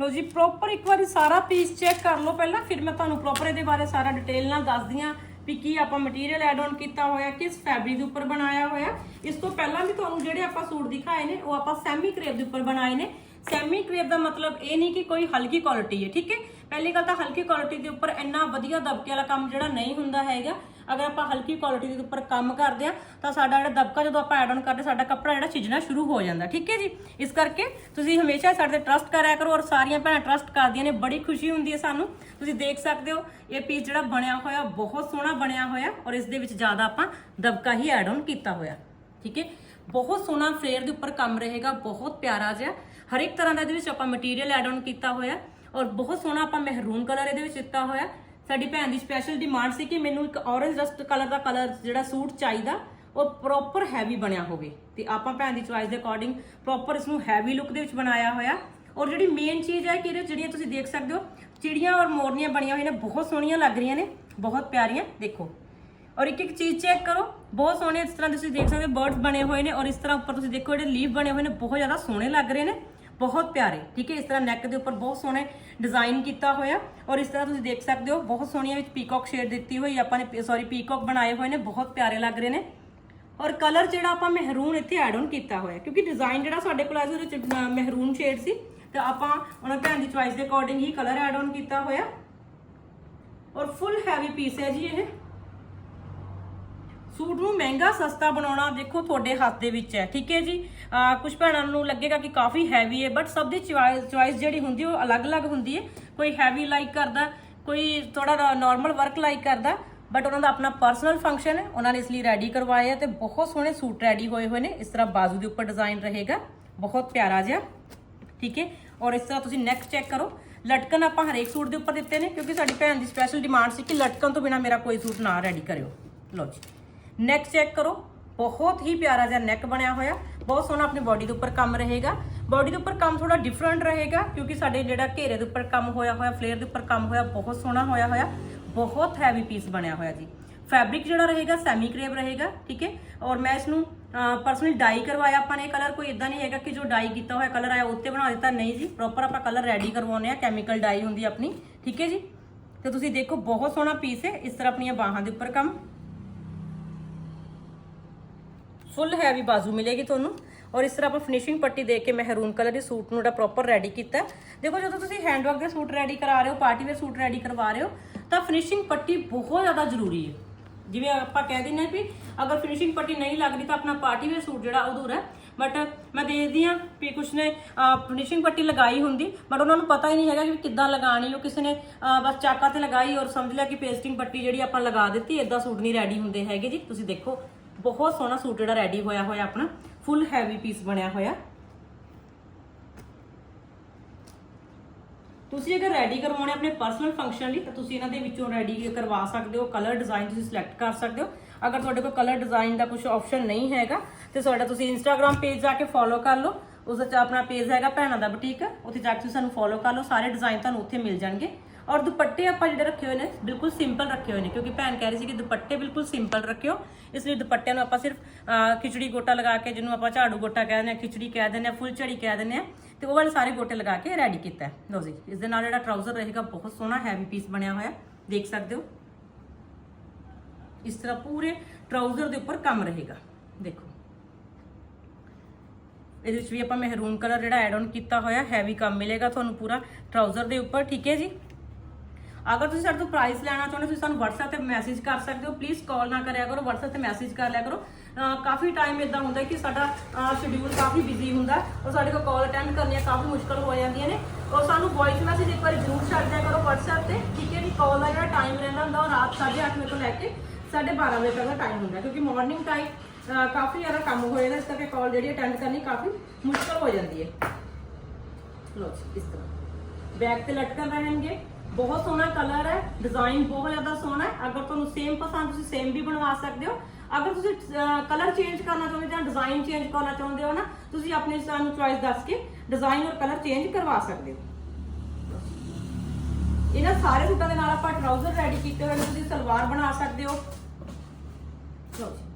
ਲੋ ਜੀ ਪ੍ਰੋਪਰ ਇੱਕ ਵਾਰੀ ਸਾਰਾ ਪੀਸ ਚੈੱਕ ਕਰ ਲਓ ਪਹਿਲਾਂ, ਫਿਰ ਮੈਂ ਤੁਹਾਨੂੰ ਪ੍ਰੋਪਰ ਇਹਦੇ ਬਾਰੇ ਸਾਰਾ ਡਿਟੇਲ ਨਾਲ ਦੱਸਦੀ ਹਾਂ। ਵੀ ਕੀ ਆਪਾਂ ਮਟੀਰੀਅਲ ਐਡ ਆਨ ਕੀਤਾ ਹੋਇਆ, ਕਿਸ ਫੈਬਰਿਕ ਦੇ ਉੱਪਰ ਬਣਾਇਆ ਹੋਇਆ। ਇਸ ਤੋਂ ਪਹਿਲਾਂ ਵੀ ਤੁਹਾਨੂੰ ਜਿਹੜੇ ਆਪਾਂ ਸੂਟ ਦਿਖਾਏ ਨੇ, ਉਹ ਆਪਾਂ ਸੈਮੀ ਕਰੇਪ ਦੇ ਉੱਪਰ ਬਣਾਏ ਨੇ। ਸੈਮੀ ਕਰੇਪ ਦਾ ਮਤਲਬ ਇਹ ਨਹੀਂ ਕਿ ਕੋਈ ਹਲਕੀ ਕੁਆਲਿਟੀ ਹੈ, ਠੀਕ ਹੈ? ਪਹਿਲੀ ਗੱਲ ਤਾਂ ਹਲਕੀ ਕੁਆਲਿਟੀ ਦੇ ਉੱਪਰ ਇੰਨਾ ਵਧੀਆ ਦਬਕੇ ਵਾਲਾ ਕੰਮ ਜਿਹੜਾ ਨਹੀਂ ਹੁੰਦਾ ਹੈਗਾ। ਅਗਰ ਆਪਾਂ ਹਲਕੀ ਕੁਆਲਿਟੀ ਦੇ ਉੱਪਰ ਕੰਮ ਕਰਦੇ ਆ, ਤਾਂ ਸਾਡਾ ਜਿਹੜਾ ਦਬਕਾ ਜਦੋਂ ਆਪਾਂ ਐਡ ਆਨ ਕਰਦੇ, ਸਾਡਾ ਕੱਪੜਾ ਜਿਹੜਾ ਛਿਜਣਾ ਸ਼ੁਰੂ ਹੋ ਜਾਂਦਾ, ਠੀਕ ਹੈ ਜੀ? ਇਸ ਕਰਕੇ ਤੁਸੀਂ ਹਮੇਸ਼ਾ ਸਾਡੇ ਤੇ ਟਰਸਟ ਕਰਿਆ ਕਰੋ ਔਰ ਸਾਰੀਆਂ ਭੈਣਾਂ ਟਰਸਟ ਕਰਦੀਆਂ ਨੇ, ਬੜੀ ਖੁਸ਼ੀ ਹੁੰਦੀ ਹੈ ਸਾਨੂੰ। ਤੁਸੀਂ ਦੇਖ ਸਕਦੇ ਹੋ, ਇਹ ਪੀਸ ਜਿਹੜਾ ਬਣਿਆ ਹੋਇਆ, ਬਹੁਤ ਸੋਹਣਾ ਬਣਿਆ ਹੋਇਆ, ਔਰ ਇਸ ਦੇ ਵਿੱਚ ਜ਼ਿਆਦਾ ਆਪਾਂ ਦਬਕਾ ਹੀ ਐਡ ਆਨ ਕੀਤਾ ਹੋਇਆ, ਠੀਕ ਹੈ? ਬਹੁਤ ਸੋਹਣਾ ਫਲੇਅਰ ਦੇ ਉੱਪਰ ਕੰਮ ਰਹੇਗਾ, ਬਹੁਤ ਪਿਆਰਾ ਜਿਹਾ। ਹਰ ਇੱਕ ਤਰ੍ਹਾਂ ਦਾ ਇਹਦੇ ਵਿੱਚ ਆਪਾਂ ਮਟੀਰੀਅਲ ਐਡ ਆਨ ਕੀਤਾ ਹੋਇਆ, ਔਰ ਬਹੁਤ ਸੋਹਣਾ ਆਪਾਂ ਮਹਿਰੂਨ ਕਲਰ ਇਹਦੇ ਵਿੱਚ ਦਿੱਤਾ ਹੋਇਆ। ਸਾਡੀ ਭੈਣ ਦੀ ਸਪੈਸ਼ਲ ਡਿਮਾਂਡ ਸੀ ਕਿ ਮੈਨੂੰ ਇੱਕ ਔਰੇਂਜ ਰਸਟ ਕਲਰ ਦਾ ਕਲਰ ਜਿਹੜਾ ਸੂਟ ਚਾਹੀਦਾ, ਉਹ ਪ੍ਰੋਪਰ ਹੈਵੀ ਬਣਿਆ ਹੋਵੇ। ਤੇ ਆਪਾਂ ਭੈਣ ਦੀ ਚੁਆਇਸ ਦੇ ਅਕੋਰਡਿੰਗ ਪ੍ਰੋਪਰ ਇਸ ਨੂੰ ਹੈਵੀ ਲੁੱਕ ਦੇ ਵਿੱਚ ਬਣਾਇਆ ਹੋਇਆ। ਔਰ ਜਿਹੜੀ ਮੇਨ ਚੀਜ਼ ਹੈ ਕਿ ਇਹਦੇ ਜਿਹੜੀਆਂ ਤੁਸੀਂ ਦੇਖ ਸਕਦੇ ਹੋ, ਚਿੜੀਆਂ ਔਰ ਮੋਰਨੀਆਂ ਬਣੀਆਂ ਹੋਈਆਂ ਨੇ, ਬਹੁਤ ਸੋਹਣੀਆਂ ਲੱਗ ਰਹੀਆਂ ਨੇ, ਬਹੁਤ ਪਿਆਰੀਆਂ, ਦੇਖੋ। ਔਰ ਇੱਕ ਇੱਕ ਚੀਜ਼ ਚੈੱਕ ਕਰੋ, ਬਹੁਤ ਸੋਹਣੇ ਇਸ ਤਰ੍ਹਾਂ ਤੁਸੀਂ ਦੇਖ ਸਕਦੇ ਹੋ ਬਰਡਸ ਬਣੇ ਹੋਏ ਨੇ, ਔਰ ਇਸ ਤਰ੍ਹਾਂ ਉੱਪਰ ਤੁਸੀਂ ਦੇਖੋ, ਜਿਹੜੇ ਲੀਫ ਬਣੇ ਹੋਏ ਨੇ, ਬਹੁਤ ਜ਼ਿਆਦਾ ਸੋਹਣੇ ਲੱਗ ਰਹੇ ਨੇ। ਬਹੁਤ ਪਿਆਰੇ, ਠੀਕ ਹੈ? ਇਸ ਤਰ੍ਹਾਂ ਨੈਕ ਦੇ ਉੱਪਰ ਬਹੁਤ ਸੋਹਣੇ ਡਿਜ਼ਾਈਨ ਕੀਤਾ ਹੋਇਆ। ਔਰ ਇਸ ਤਰ੍ਹਾਂ ਤੁਸੀਂ ਦੇਖ ਸਕਦੇ ਹੋ, ਬਹੁਤ ਸੋਹਣੀਆਂ ਵਿੱਚ ਪੀਕੌਕ ਸ਼ੇਡ ਦਿੱਤੀ ਹੋਈ, ਆਪਾਂ ਨੇ ਸੌਰੀ ਪੀਕੌਕ ਬਣਾਏ ਹੋਏ ਨੇ, ਬਹੁਤ ਪਿਆਰੇ ਲੱਗ ਰਹੇ ਨੇ। ਔਰ ਕਲਰ ਜਿਹੜਾ ਆਪਾਂ ਮਹਿਰੂਨ ਇੱਥੇ ਐਡ ਆਨ ਕੀਤਾ ਹੋਇਆ ਕਿਉਂਕਿ ਡਿਜ਼ਾਈਨ ਜਿਹੜਾ ਸਾਡੇ ਕੋਲ ਆਇਆ ਸੀ ਉਹਦੇ ਵਿੱਚ ਮਹਿਰੂਨ ਸ਼ੇਡ ਸੀ, ਤੇ ਆਪਾਂ ਉਹਨਾਂ ਭੈਣ ਦੀ ਚੁਆਇਸ ਦੇ ਅਕੋਰਡਿੰਗ ਹੀ ਕਲਰ ਐਡ ਆਨ ਕੀਤਾ ਹੋਇਆ। ਔਰ ਫੁੱਲ ਹੈਵੀ ਪੀਸ ਹੈ ਜੀ ਇਹ। ਸੂਟ ਨੂੰ ਮਹਿੰਗਾ, ਸਸਤਾ ਬਣਾਉਣਾ ਦੇਖੋ ਤੁਹਾਡੇ ਹੱਥ ਦੇ ਵਿੱਚ ਹੈ, ਠੀਕ ਹੈ ਜੀ? ਕੁਝ ਭੈਣਾਂ ਨੂੰ ਲੱਗੇਗਾ ਕਿ ਕਾਫੀ ਹੈਵੀ ਹੈ ਬਟ ਸਭ ਦੀ ਚੁਆਇਸ ਜਿਹੜੀ ਹੁੰਦੀ ਉਹ ਅਲੱਗ-ਅਲੱਗ ਹੁੰਦੀ ਹੈ। ਕੋਈ ਹੈਵੀ ਲਾਈਕ ਕਰਦਾ, ਕੋਈ ਥੋੜਾ ਨਾਰਮਲ ਵਰਕ ਲਾਈਕ ਕਰਦਾ ਬਟ ਉਹਨਾਂ ਦਾ ਆਪਣਾ ਪਰਸਨਲ ਫੰਕਸ਼ਨ ਹੈ, ਉਹਨਾਂ ਨੇ ਇਸ ਲਈ ਰੈਡੀ ਕਰਵਾਏ ਆ ਤੇ ਬਹੁਤ ਸੋਹਣੇ ਸੂਟ ਰੈਡੀ ਹੋਏ ਹੋਏ ਨੇ। ਇਸ ਤਰ੍ਹਾਂ ਬਾਜ਼ੂ ਦੇ ਉੱਪਰ ਡਿਜ਼ਾਈਨ ਰਹੇਗਾ, ਬਹੁਤ ਪਿਆਰਾ ਜਿਹਾ, ਠੀਕ ਹੈ? ਔਰ ਇਸ ਤਰ੍ਹਾਂ ਤੁਸੀਂ ਨੈਕ ਚੈੱਕ ਕਰੋ ਲਟਕਨ ਆਪਾਂ ਹਰੇਕ ਸੂਟ ਦੇ ਉੱਪਰ ਦਿੱਤੇ ਨੇ, ਕਿਉਂਕਿ ਸਾਡੀ ਭੈਣ ਦੀ ਸਪੈਸ਼ਲ ਡਿਮਾਂਡ ਸੀ ਕਿ ਲਟਕਨ ਤੋਂ ਬਿਨਾ ਮੇਰਾ ਕੋਈ ਸੂਟ ਨਾ ਰੈਡੀ ਕਰਿਓ। ਲਓ ਜੀ। ਨੈਕ ਚੈੱਕ ਕਰੋ। ਬਹੁਤ ਹੀ ਪਿਆਰਾ ਜਿਹਾ ਨੈਕ ਬਣਿਆ ਹੋਇਆ। ਬਹੁਤ ਸੋਹਣਾ ਆਪਣੀ ਬਾਡੀ ਦੇ ਉੱਪਰ ਕੰਮ ਰਹੇਗਾ। ਬਾਡੀ ਦੇ ਉੱਪਰ ਕੰਮ ਥੋੜਾ ਡਿਫਰੈਂਟ ਰਹੇਗਾ, ਕਿਉਂਕਿ ਸਾਡੇ ਜਿਹੜਾ ਘੇਰੇ ਦੇ ਉੱਪਰ ਕੰਮ ਹੋਇਆ ਹੋਇਆ ਫਲੇਅਰ ਦੇ ਉੱਪਰ ਕੰਮ ਹੋਇਆ, ਬਹੁਤ ਸੋਹਣਾ ਹੋਇਆ ਹੋਇਆ। ਬਹੁਤ ਹੈਵੀ ਪੀਸ ਬਣਿਆ ਹੋਇਆ ਜੀ। ਫੈਬਰਿਕ ਜਿਹੜਾ ਰਹੇਗਾ ਸੈਮੀ ਕਰੇਪ ਰਹੇਗਾ, ਠੀਕ ਹੈ? ਔਰ ਮੈਂ ਇਸ ਨੂੰ ਪਰਸਨਲੀ ਡਾਈ ਕਰਵਾਇਆ। ਆਪਾਂ ਨੇ ਕਲਰ ਕੋਈ ਇਦਾਂ ਨਹੀਂ ਹੈਗਾ ਕਿ ਜੋ ਡਾਈ ਕੀਤਾ ਹੋਇਆ ਕਲਰ ਆਇਆ, ਉੱਤੇ ਬਣਾ ਦਿੱਤਾ। ਨਹੀਂ ਜੀ ਪ੍ਰੋਪਰ ਆਪਾਂ ਕਲਰ ਰੈਡੀ ਕਰਵਾਉਨੇ ਆ ਕੈਮੀਕਲ ਡਾਈ ਹੁੰਦੀ ਆਪਣੀ, ਠੀਕ ਹੈ ਜੀ? ਤੇ ਤੁਸੀਂ ਦੇਖੋ, ਬਹੁਤ ਸੋਹਣਾ ਪੀਸ ਹੈ। ਇਸ ਤਰ੍ਹਾਂ ਆਪਣੀਆਂ ਬਾਹਾਂ ਦੇ ਉੱਪਰ ਕੰਮ। ਫੁੱਲ ਹੈਵੀ ਬਾਜ਼ੂ ਮਿਲੇਗੀ ਤੁਹਾਨੂੰ। ਔਰ ਇਸ ਤਰ੍ਹਾਂ ਆਪਾਂ ਫਿਨਿਸ਼ਿੰਗ ਪੱਟੀ ਦੇ ਕੇ ਮਹਿਰੂਨ ਕਲਰ ਦੇ ਸੂਟ ਨੂੰ ਜਿਹੜਾ ਪ੍ਰੋਪਰ ਰੈਡੀ ਕੀਤਾ ਦੇਖੋ, ਜਦੋਂ ਤੁਸੀਂ ਹੈਂਡਵਰਕ ਦੇ ਸੂਟ ਰੈਡੀ ਕਰਾ ਰਹੇ ਹੋ ਪਾਰਟੀ ਵੇਅਰ ਸੂਟ ਰੈਡੀ ਕਰਵਾ ਰਹੇ ਹੋ, ਤਾਂ ਫਿਨਿਸ਼ਿੰਗ ਪੱਟੀ ਬਹੁਤ ਜ਼ਿਆਦਾ ਜ਼ਰੂਰੀ ਹੈ। ਜਿਵੇਂ ਆਪਾਂ ਕਹਿ ਦਿੰਦੇ ਹਾਂ ਵੀ ਅਗਰ ਫਿਨਿਸ਼ਿੰਗ ਪੱਟੀ ਨਹੀਂ ਲੱਗਦੀ ਤਾਂ ਆਪਣਾ ਪਾਰਟੀ ਵੇਅਰ ਸੂਟ ਜਿਹੜਾ ਅਧੂਰਾ ਹੈ। ਬਟ ਮੈਂ ਦੇਖਦੀ ਹਾਂ ਵੀ ਕੁਛ ਨੇ ਫਿਨਿਸ਼ਿੰਗ ਪੱਟੀ ਲਗਾਈ ਹੁੰਦੀ ਬਟ ਉਹਨਾਂ ਨੂੰ ਪਤਾ ਹੀ ਨਹੀਂ ਹੈਗਾ ਕਿ ਕਿੱਦਾਂ ਲਗਾਣੀ ਉਹ ਕਿਸੇ ਨੇ ਬਸ ਚਾਕਾ ਤੇ ਲਗਾਈ ਔਰ ਸਮਝ ਲਿਆ ਕਿ ਪੇਸਟਿੰਗ ਪੱਟੀ ਜਿਹੜੀ ਆਪਾਂ ਲਗਾ ਦਿੱਤੀ ਇਦਾਂ ਸੂਟ ਨਹੀਂ ਰੈਡੀ ਹੁੰਦੇ ਹੈਗੇ ਜੀ। ਤੁਸੀਂ ਦੇਖੋ ਬਹੁਤ ਸੋਹਣਾ ਸੂਟ ਜਿਹੜਾ ਰੈਡੀ ਹੋਇਆ ਹੋਇਆ ਆਪਣਾ ਫੁੱਲ ਹੈਵੀ ਪੀਸ ਬਣਿਆ ਹੋਇਆ। ਤੁਸੀਂ ਅਗਰ ਰੈਡੀ ਕਰਵਾਉਣੇ ਆਪਣੇ ਪਰਸਨਲ ਫੰਕਸ਼ਨ ਲਈ, ਤਾਂ ਤੁਸੀਂ ਇਹਨਾਂ ਦੇ ਵਿੱਚੋਂ ਰੈਡੀ ਕਰਵਾ ਸਕਦੇ ਹੋ ਕਲਰ ਡਿਜ਼ਾਈਨ ਤੁਸੀਂ ਸਿਲੈਕਟ ਕਰ ਸਕਦੇ ਹੋ। ਅਗਰ ਤੁਹਾਡੇ ਕੋਲ ਕਲਰ ਡਿਜ਼ਾਈਨ ਦਾ ਕੁਝ ਆਪਸ਼ਨ ਨਹੀਂ ਹੈਗਾ, ਤੇ ਤੁਹਾਡਾ ਤੁਸੀਂ ਇੰਸਟਾਗ੍ਰam ਪੇਜ ਜਾ ਕੇ ਫੋਲੋ ਕਰ ਲਓ। ਉਸ ਵਿੱਚ ਆਪਣਾ ਪੇਜ ਹੈਗਾ ਭੈਣਾਂ ਦਾ ਬੁਟੀਕ ਉੱਥੇ ਜਾ ਕੇ ਤੁਸੀਂ ਸਾਨੂੰ ਫੋਲੋ ਕਰ ਲਓ। ਸਾਰੇ ਡਿਜ਼ਾਈਨ ਤੁਹਾਨੂੰ ਉੱਥੇ ਮਿਲ ਜਾਣਗੇ। ਔਰ ਦੁਪੱਟੇ ਆਪਾਂ ਜਿਹੜੇ ਰੱਖੇ ਹੋਏ ਨੇ, ਬਿਲਕੁਲ ਸਿੰਪਲ ਰੱਖੇ ਹੋਏ ਨੇ, ਕਿਉਂਕਿ ਭੈਣ ਕਹਿ ਰਹੀ ਸੀ ਕਿ ਦੁਪੱਟੇ ਬਿਲਕੁਲ ਸਿੰਪਲ ਰੱਖਿਓ। ਇਸ ਲਈ ਦੁਪੱਟਿਆਂ ਨੂੰ ਆਪਾਂ ਸਿਰਫ ਖਿਚੜੀ ਗੋਟਾ ਲਗਾ ਕੇ, ਜਿਹਨੂੰ ਆਪਾਂ ਝਾੜੂ ਗੋਟਾ ਕਹਿ ਦਿੰਦੇ ਆ ਖਿਚੜੀ ਕਹਿ ਦਿੰਦੇ ਆ ਫੁੱਲ ਝੜੀ ਕਹਿ ਦਿੰਦੇ ਆ ਤੇ ਉਹ ਵਾਲੇ ਸਾਰੇ ਗੋਟੇ ਲਗਾ ਕੇ ਰੈਡੀ ਕੀਤਾ ਲਓ ਜੀ, ਇਸ ਦੇ ਨਾਲ ਜਿਹੜਾ ਟਰਾਊਜ਼ਰ ਰਹੇਗਾ, ਬਹੁਤ ਸੋਹਣਾ ਹੈਵੀ ਪੀਸ ਬਣਿਆ ਹੋਇਆ ਦੇਖ ਸਕਦੇ ਹੋ? ਇਸ ਤਰ੍ਹਾਂ ਪੂਰੇ ਟਰਾਊਜ਼ਰ ਦੇ ਉੱਪਰ ਕੰਮ ਰਹੇਗਾ। ਦੇਖੋ। ਇਹਦੇ ਵਿੱਚ ਵੀ ਆਪਾਂ ਮਹਿਰੂਨ ਕਲਰ ਜਿਹੜਾ ਐਡ ਆਨ ਕੀਤਾ ਹੋਇਆ ਹੈਵੀ ਕੰਮ ਮਿਲੇਗਾ ਤੁਹਾਨੂੰ ਪੂਰਾ। ਟਰਾਊਜ਼ਰ ਦੇ ਉੱਪਰ, ਠੀਕ ਹੈ ਜੀ? ਅਗਰ ਤੁਸੀਂ ਸਾਡੇ ਤੋਂ ਪ੍ਰਾਈਸ ਲੈਣਾ ਚਾਹੁੰਦੇ ਹੋ ਤੁਸੀਂ ਸਾਨੂੰ WhatsApp ਤੇ ਮੈਸੇਜ ਕਰ ਸਕਦੇ ਹੋ ਪਲੀਜ਼ ਕਾਲ ਨਾ ਕਰਿਆ ਕਰੋ WhatsApp ਤੇ ਮੈਸੇਜ ਕਰ ਲਿਆ ਕਰੋ ਅਹ ਕਾਫੀ ਟਾਈਮ ਇਦਾਂ ਹੁੰਦਾ ਕਿ ਸਾਡਾ ਸ਼ਡਿਊਲ ਕਾਫੀ ਬਿਜ਼ੀ ਹੁੰਦਾ ਔਰ ਸਾਡੇ ਕੋਲ ਕਾਲ ਅਟੈਂਡ ਕਰਨੀਆਂ ਕਾਫੀ ਮੁਸ਼ਕਲ ਹੋ ਜਾਂਦੀਆਂ ਨੇ ਔਰ ਸਾਨੂੰ ਵੌਇਸ ਮੈਸੇਜ ਇੱਕ ਵਾਰੀ ਜ਼ਰੂਰ ਛੱਡ ਦਿਆ ਕਰੋ WhatsApp ਤੇ ਠੀਕ ਹੈ ਜੀ ਕਾਲ ਦਾ ਜਿਹੜਾ ਟਾਈਮ ਰਹਿੰਦਾ ਹੁੰਦਾ ਉਹ ਰਾਤ 8:30 ਵਜੇ ਤੋਂ ਲੈ ਕੇ 12:30 ਵਜੇ ਤੱਕ ਦਾ ਟਾਈਮ ਹੁੰਦਾ ਕਿਉਂਕਿ ਮਾਰਨਿੰਗ ਟਾਈਮ ਕਾਫੀ ਜ਼ਿਆਦਾ ਕੰਮ ਹੋ ਜਾਂਦਾ ਇਸ ਕਰਕੇ ਕਾਲ ਜਿਹੜੀ ਅਟੈਂਡ ਕਰਨੀ ਕਾਫੀ ਮੁਸ਼ਕਲ ਹੋ ਜਾਂਦੀ ਹੈ ਲੋ ਜੀ ਇਸ ਤਰ੍ਹਾਂ ਬੈਕ ਤੇ ਲਟਕਣ ਰਹਿਣਗੇ ਬਹੁਤ ਸੋਹਣਾ ਕਲਰ ਹੈ ਡਿਜ਼ਾਈਨ ਬਹੁਤ ਜ਼ਿਆਦਾ ਸੋਹਣਾ ਹੈ। ਅਗਰ ਤੁਹਾਨੂੰ ਸੇਮ ਪਸੰਦ, ਤੁਸੀਂ ਸੇਮ ਵੀ ਬਣਵਾ ਸਕਦੇ ਹੋ। ਅਗਰ ਤੁਸੀਂ ਕਲਰ ਚੇਂਜ ਕਰਨਾ ਚਾਹੁੰਦੇ ਜਾਂ ਡਿਜ਼ਾਈਨ ਚੇਂਜ ਕਰਨਾ ਚਾਹੁੰਦੇ ਹੋ ਨਾ, ਤੁਸੀਂ ਆਪਣੇ ਸਾਨੂੰ ਚੁਆਇਸ ਦੱਸ ਕੇ ਡਿਜ਼ਾਈਨ ਔਰ ਕਲਰ ਚੇਂਜ ਕਰਵਾ ਸਕਦੇ ਹੋ। ਇਹਨਾਂ ਸਾਰੇ ਸੂਟਾਂ ਦੇ ਨਾਲ ਆਪਾਂ ਟਰਾਊਜ਼ਰ ਰੈਡੀ ਕੀਤੇ ਹੋਏ ਨੇ, ਤੁਸੀਂ ਸਲਵਾਰ ਬਣਾ ਸਕਦੇ ਹੋ।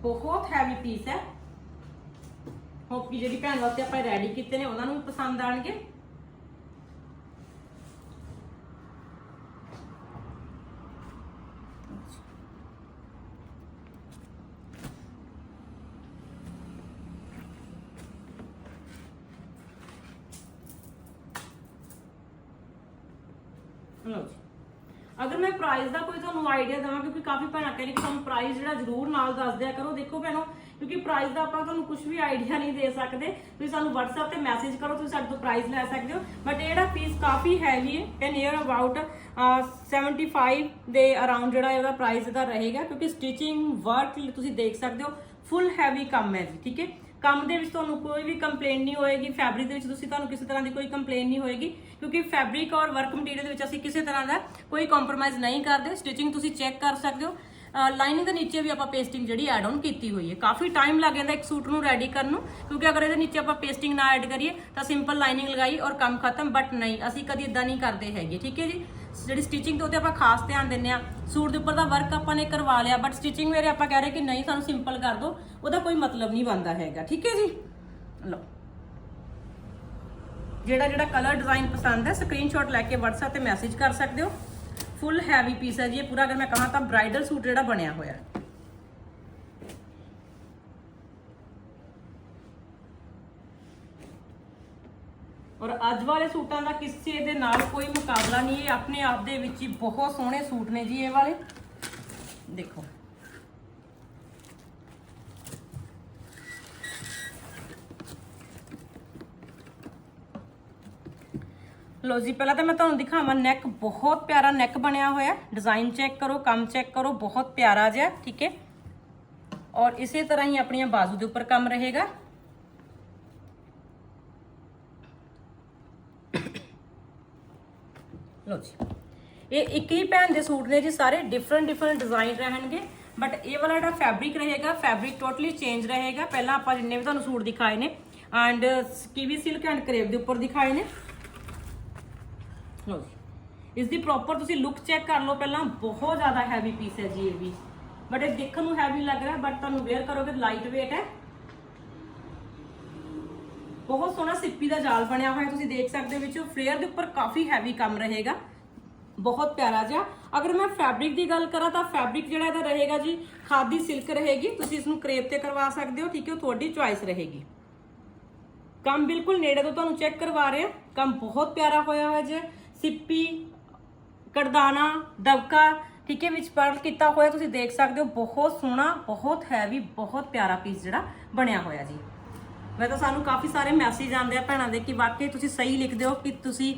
ਬਹੁਤ ਹੈਵੀ ਪੀਸ ਹੈ। ਹੋਪ ਕਿ ਜਿਹੜੀ ਭੈਣ ਵਾਸਤੇ ਆਪਾਂ ਰੈਡੀ ਕੀਤੇ ਨੇ, ਉਹਨਾਂ ਨੂੰ ਵੀ ਪਸੰਦ ਆਣਗੇ। ਲਓ ਜੀ ਅਗਰ ਮੈਂ ਪ੍ਰਾਈਸ ਦਾ ਕੋਈ ਤੁਹਾਨੂੰ ਆਈਡੀਆ ਦੇਵਾਂ, ਕਿਉਂਕਿ ਕਾਫੀ ਭੈਣਾਂ ਕਹਿੰਦੇ ਕਿ ਤੁਹਾਨੂੰ ਪ੍ਰਾਈਸ ਜਿਹੜਾ ਜ਼ਰੂਰ ਨਾਲ ਦੱਸ ਦਿਆ ਕਰੋ। ਦੇਖੋ ਭੈਣੋ, ਕਿਉਂਕਿ ਪ੍ਰਾਈਸ ਦਾ ਆਪਾਂ ਤੁਹਾਨੂੰ ਕੁਝ ਵੀ ਆਈਡੀਆ ਨਹੀਂ ਦੇ ਸਕਦੇ। ਤੁਸੀਂ ਸਾਨੂੰ WhatsApp ਤੇ ਮੈਸੇਜ ਕਰੋ, ਤੁਸੀਂ ਸਾਡੇ ਤੋਂ ਪ੍ਰਾਈਸ ਲੈ ਸਕਦੇ ਹੋ। ਬਟ ਇਹ ਜਿਹੜਾ ਪੀਸ ਕਾਫੀ ਹੈਵੀ ਹੈ ਤੇ ਨੀਅਰ ਅਬਾਊਟ 75 ਦੇ ਅਰਾਊਂਡ ਜਿਹੜਾ ਇਹਦਾ ਪ੍ਰਾਈਸ ਇਹਦਾ ਰਹੇਗਾ। ਕਿਉਂਕਿ ਸਟਿਚਿੰਗ ਵਰਕ ਤੁਸੀਂ ਦੇਖ ਸਕਦੇ ਹੋ ਫੁੱਲ ਹੈਵੀ ਕੰਮ ਹੈ ਜੀ, ਠੀਕ ਹੈ? ਕੰਮ ਦੇ ਵਿੱਚ ਤੁਹਾਨੂੰ ਕੋਈ ਵੀ ਕੰਪਲੇਂਟ ਨਹੀਂ ਹੋਏਗੀ ਫੈਬਰਿਕ ਦੇ ਵਿੱਚ ਤੁਸੀਂ ਤੁਹਾਨੂੰ ਕਿਸੇ ਤਰ੍ਹਾਂ ਦੀ ਕੋਈ ਕੰਪਲੇਂਟ ਨਹੀਂ ਹੋਏਗੀ, ਕਿਉਂਕਿ ਫੈਬਰਿਕ ਔਰ ਵਰਕ ਮਟੀਰੀਅਲ ਦੇ ਵਿੱਚ ਅਸੀਂ ਕਿਸੇ ਤਰ੍ਹਾਂ ਦਾ ਕੋਈ ਕੰਪਰੋਮਾਈਜ਼ ਨਹੀਂ ਕਰਦੇ ਸਟਿਚਿੰਗ ਤੁਸੀਂ ਚੈੱਕ ਕਰ ਸਕਦੇ ਹੋ। ਲਾਈਨਿੰਗ ਦੇ ਨੀਚੇ ਵੀ ਆਪਾਂ ਪੇਸਟਿੰਗ ਜਿਹੜੀ ਐਡ ਆਨ ਕੀਤੀ ਹੋਈ ਹੈ। ਕਾਫੀ ਟਾਈਮ ਲੱਗ ਜਾਂਦਾ ਇੱਕ ਸੂਟ ਨੂੰ ਰੈਡੀ ਕਰਨ ਨੂੰ, ਕਿਉਂਕਿ ਅਗਰ ਇਹਦੇ ਨੀਚੇ ਆਪਾਂ ਪੇਸਟਿੰਗ ਨਾ ਐਡ ਕਰੀਏ ਤਾਂ ਸਿੰਪਲ ਲਾਈਨਿੰਗ ਲਗਾਈ ਔਰ ਕੰਮ ਖਤਮ ਬਟ ਨਹੀਂ, ਅਸੀਂ ਕਦੀ ਇਦਾਂ ਨਹੀਂ ਕਰਦੇ ਹੈਗੇ, ਠੀਕ ਹੈ ਜੀ? ਜਿਹੜੀ ਸਟਿਚਿੰਗ ਤੇ ਉਹਤੇ ਆਪਾਂ ਖਾਸ ਧਿਆਨ ਦਿੰਨੇ ਆ ਸੂਟ ਦੇ ਉੱਪਰ ਦਾ ਵਰਕ ਆਪਾਂ ਨੇ ਕਰਵਾ ਲਿਆ ਬਟ ਸਟਿਚਿੰਗ ਮੇਰੇ ਆਪਾਂ ਕਹਿ ਰਹੇ ਕਿ ਨਹੀਂ, ਸਾਨੂੰ ਸਿੰਪਲ ਕਰ ਦਿਓ ਉਹਦਾ ਕੋਈ ਮਤਲਬ ਨਹੀਂ ਬਣਦਾ ਹੈਗਾ, ਠੀਕ ਹੈ ਜੀ? ਲਓ। ਜਿਹੜਾ ਜਿਹੜਾ ਕਲਰ ਡਿਜ਼ਾਈਨ ਪਸੰਦ ਹੈ ਸਕਰੀਨਸ਼ਾਟ ਲੈ ਕੇ WhatsApp ਤੇ ਮੈਸੇਜ ਕਰ ਸਕਦੇ ਹੋ। ਫੁੱਲ ਹੈਵੀ ਪੀਸ ਹੈ ਜੀ, ਇਹ ਪੂਰਾ ਅਗਰ ਮੈਂ ਕਹਾਂ ਤਾਂ ਬ੍ਰਾਈਡਲ ਸੂਟ ਜਿਹੜਾ ਬਣਿਆ ਹੋਇਆ ਹੈ। ਔਰ ਅੱਜ ਵਾਲੇ ਸੂਟਾਂ ਦਾ ਕਿਸੇ ਦੇ ਨਾਲ ਕੋਈ ਮੁਕਾਬਲਾ ਨਹੀਂ, ਇਹ ਆਪਣੇ ਆਪ ਦੇ ਵਿੱਚ ਹੀ ਬਹੁਤ ਸੋਹਣੇ ਸੂਟ ਨੇ ਜੀ ਇਹ ਵਾਲੇ। ਦੇਖੋ। ਲੋ ਜੀ, ਪਹਿਲਾਂ ਤਾਂ ਮੈਂ ਤੁਹਾਨੂੰ ਦਿਖਾਵਾਂ ਨੈਕ ਬਹੁਤ ਪਿਆਰਾ ਨੈਕ ਬਣਿਆ ਹੋਇਆ ਡਿਜ਼ਾਈਨ ਚੈੱਕ ਕਰੋ, ਕੰਮ ਚੈੱਕ ਕਰੋ, ਬਹੁਤ ਪਿਆਰਾ ਜਿਹਾ, ਠੀਕ ਹੈ। ਔਰ ਇਸੇ ਤਰ੍ਹਾਂ ਹੀ ਆਪਣੀਆਂ ਬਾਜ਼ੂ ਦੇ ਉੱਪਰ ਕੰਮ ਰਹੇਗਾ। ਲੋ ਜੀ। ਇਹ ਇੱਕ ਹੀ ਭੈਣ ਦੇ ਸੂਟ ਨੇ ਜੀ, ਸਾਰੇ ਡਿਫਰੈਂਟ ਡਿਫਰੈਂਟ ਡਿਜ਼ਾਈਨ ਰਹਿਣਗੇ ਬਟ ਇਹ ਵਾਲਾ ਜਿਹੜਾ ਫੈਬਰਿਕ ਰਹੇਗਾ ਫੈਬਰਿਕ ਟੋਟਲੀ ਚੇਂਜ ਰਹੇਗਾ। ਪਹਿਲਾਂ ਆਪਾਂ ਜਿੰਨੇ ਵੀ ਤੁਹਾਨੂੰ ਸੂਟ ਦਿਖਾਏ ਨੇ and kiwi silk and crepe ਦੇ ਉੱਪਰ ਦਿਖਾਏ ਨੇ। ਲਓ ਜੀ। ਇਸ ਦੀ ਪ੍ਰੋਪਰ ਤੁਸੀਂ ਲੁੱਕ ਚੈੱਕ ਕਰ ਲਓ, ਪਹਿਲਾਂ ਬਹੁਤ ਜ਼ਿਆਦਾ ਹੈਵੀ ਪੀਸ ਹੈ ਜੀ ਇਹ ਵੀ। ਬਟ ਇਹ ਦੇਖਣ ਨੂੰ ਹੈਵੀ ਲੱਗ ਰਿਹਾ ਬਟ ਤੁਹਾਨੂੰ ਵੇਅਰ ਕਰੋਗੇ ਲਾਈਟ weight ਹੈ। ਬਹੁਤ ਸੋਹਣਾ ਸਿੱਪੀ ਦਾ ਜਾਲ ਬਣਿਆ ਹੋਇਆ, ਤੁਸੀਂ ਦੇਖ ਸਕਦੇ ਹੋ ਵਿੱਚੋਂ ਫਲੇਅਰ ਦੇ ਉੱਪਰ ਕਾਫੀ ਹੈਵੀ ਕੰਮ ਰਹੇਗਾ। ਬਹੁਤ ਪਿਆਰਾ ਜਿਹਾ। ਅਗਰ ਮੈਂ ਫੈਬਰਿਕ ਦੀ ਗੱਲ ਕਰਾਂ ਤਾਂ ਫੈਬਰਿਕ ਜਿਹੜਾ ਇਹਦਾ ਰਹੇਗਾ ਜੀ, ਖਾਦੀ ਸਿਲਕ ਰਹੇਗੀ। ਤੁਸੀਂ ਇਸ ਨੂੰ ਕਰੇਪ ਤੇ ਕਰਵਾ ਸਕਦੇ ਹੋ, ਠੀਕ ਹੈ, ਉਹ ਤੁਹਾਡੀ ਚੁਆਇਸ ਰਹੇਗੀ। ਕੰਮ ਬਿਲਕੁਲ ਨੇੜੇ ਤੋਂ ਤੁਹਾਨੂੰ ਚੈੱਕ ਕਰਵਾ ਰਹੇ ਹਾਂ। ਕੰਮ ਬਹੁਤ ਪਿਆਰਾ ਹੋਇਆ ਹੋਇਆ ਜੇ। ਸਿੱਪੀ ਕੜਦਾਨਾ ਦਬਕਾ, ਠੀਕ ਹੈ, ਵਿੱਚ ਪਰਲ ਕੀਤਾ ਹੋਇਆ, ਤੁਸੀਂ ਦੇਖ ਸਕਦੇ ਹੋ, ਬਹੁਤ ਸੋਹਣਾ, ਬਹੁਤ ਹੈਵੀ ਬਹੁਤ ਪਿਆਰਾ ਪੀਸ ਜਿਹੜਾ ਬਣਿਆ ਹੋਇਆ ਜੀ। ਮੈਂ ਤਾਂ ਸਾਨੂੰ ਕਾਫੀ ਸਾਰੇ ਮੈਸੇਜ ਆਉਂਦੇ ਆ ਭੈਣਾਂ ਦੇ ਕਿ ਵਾਕਈ ਤੁਸੀਂ ਸਹੀ ਲਿਖਦੇ ਹੋ ਕਿ ਤੁਸੀਂ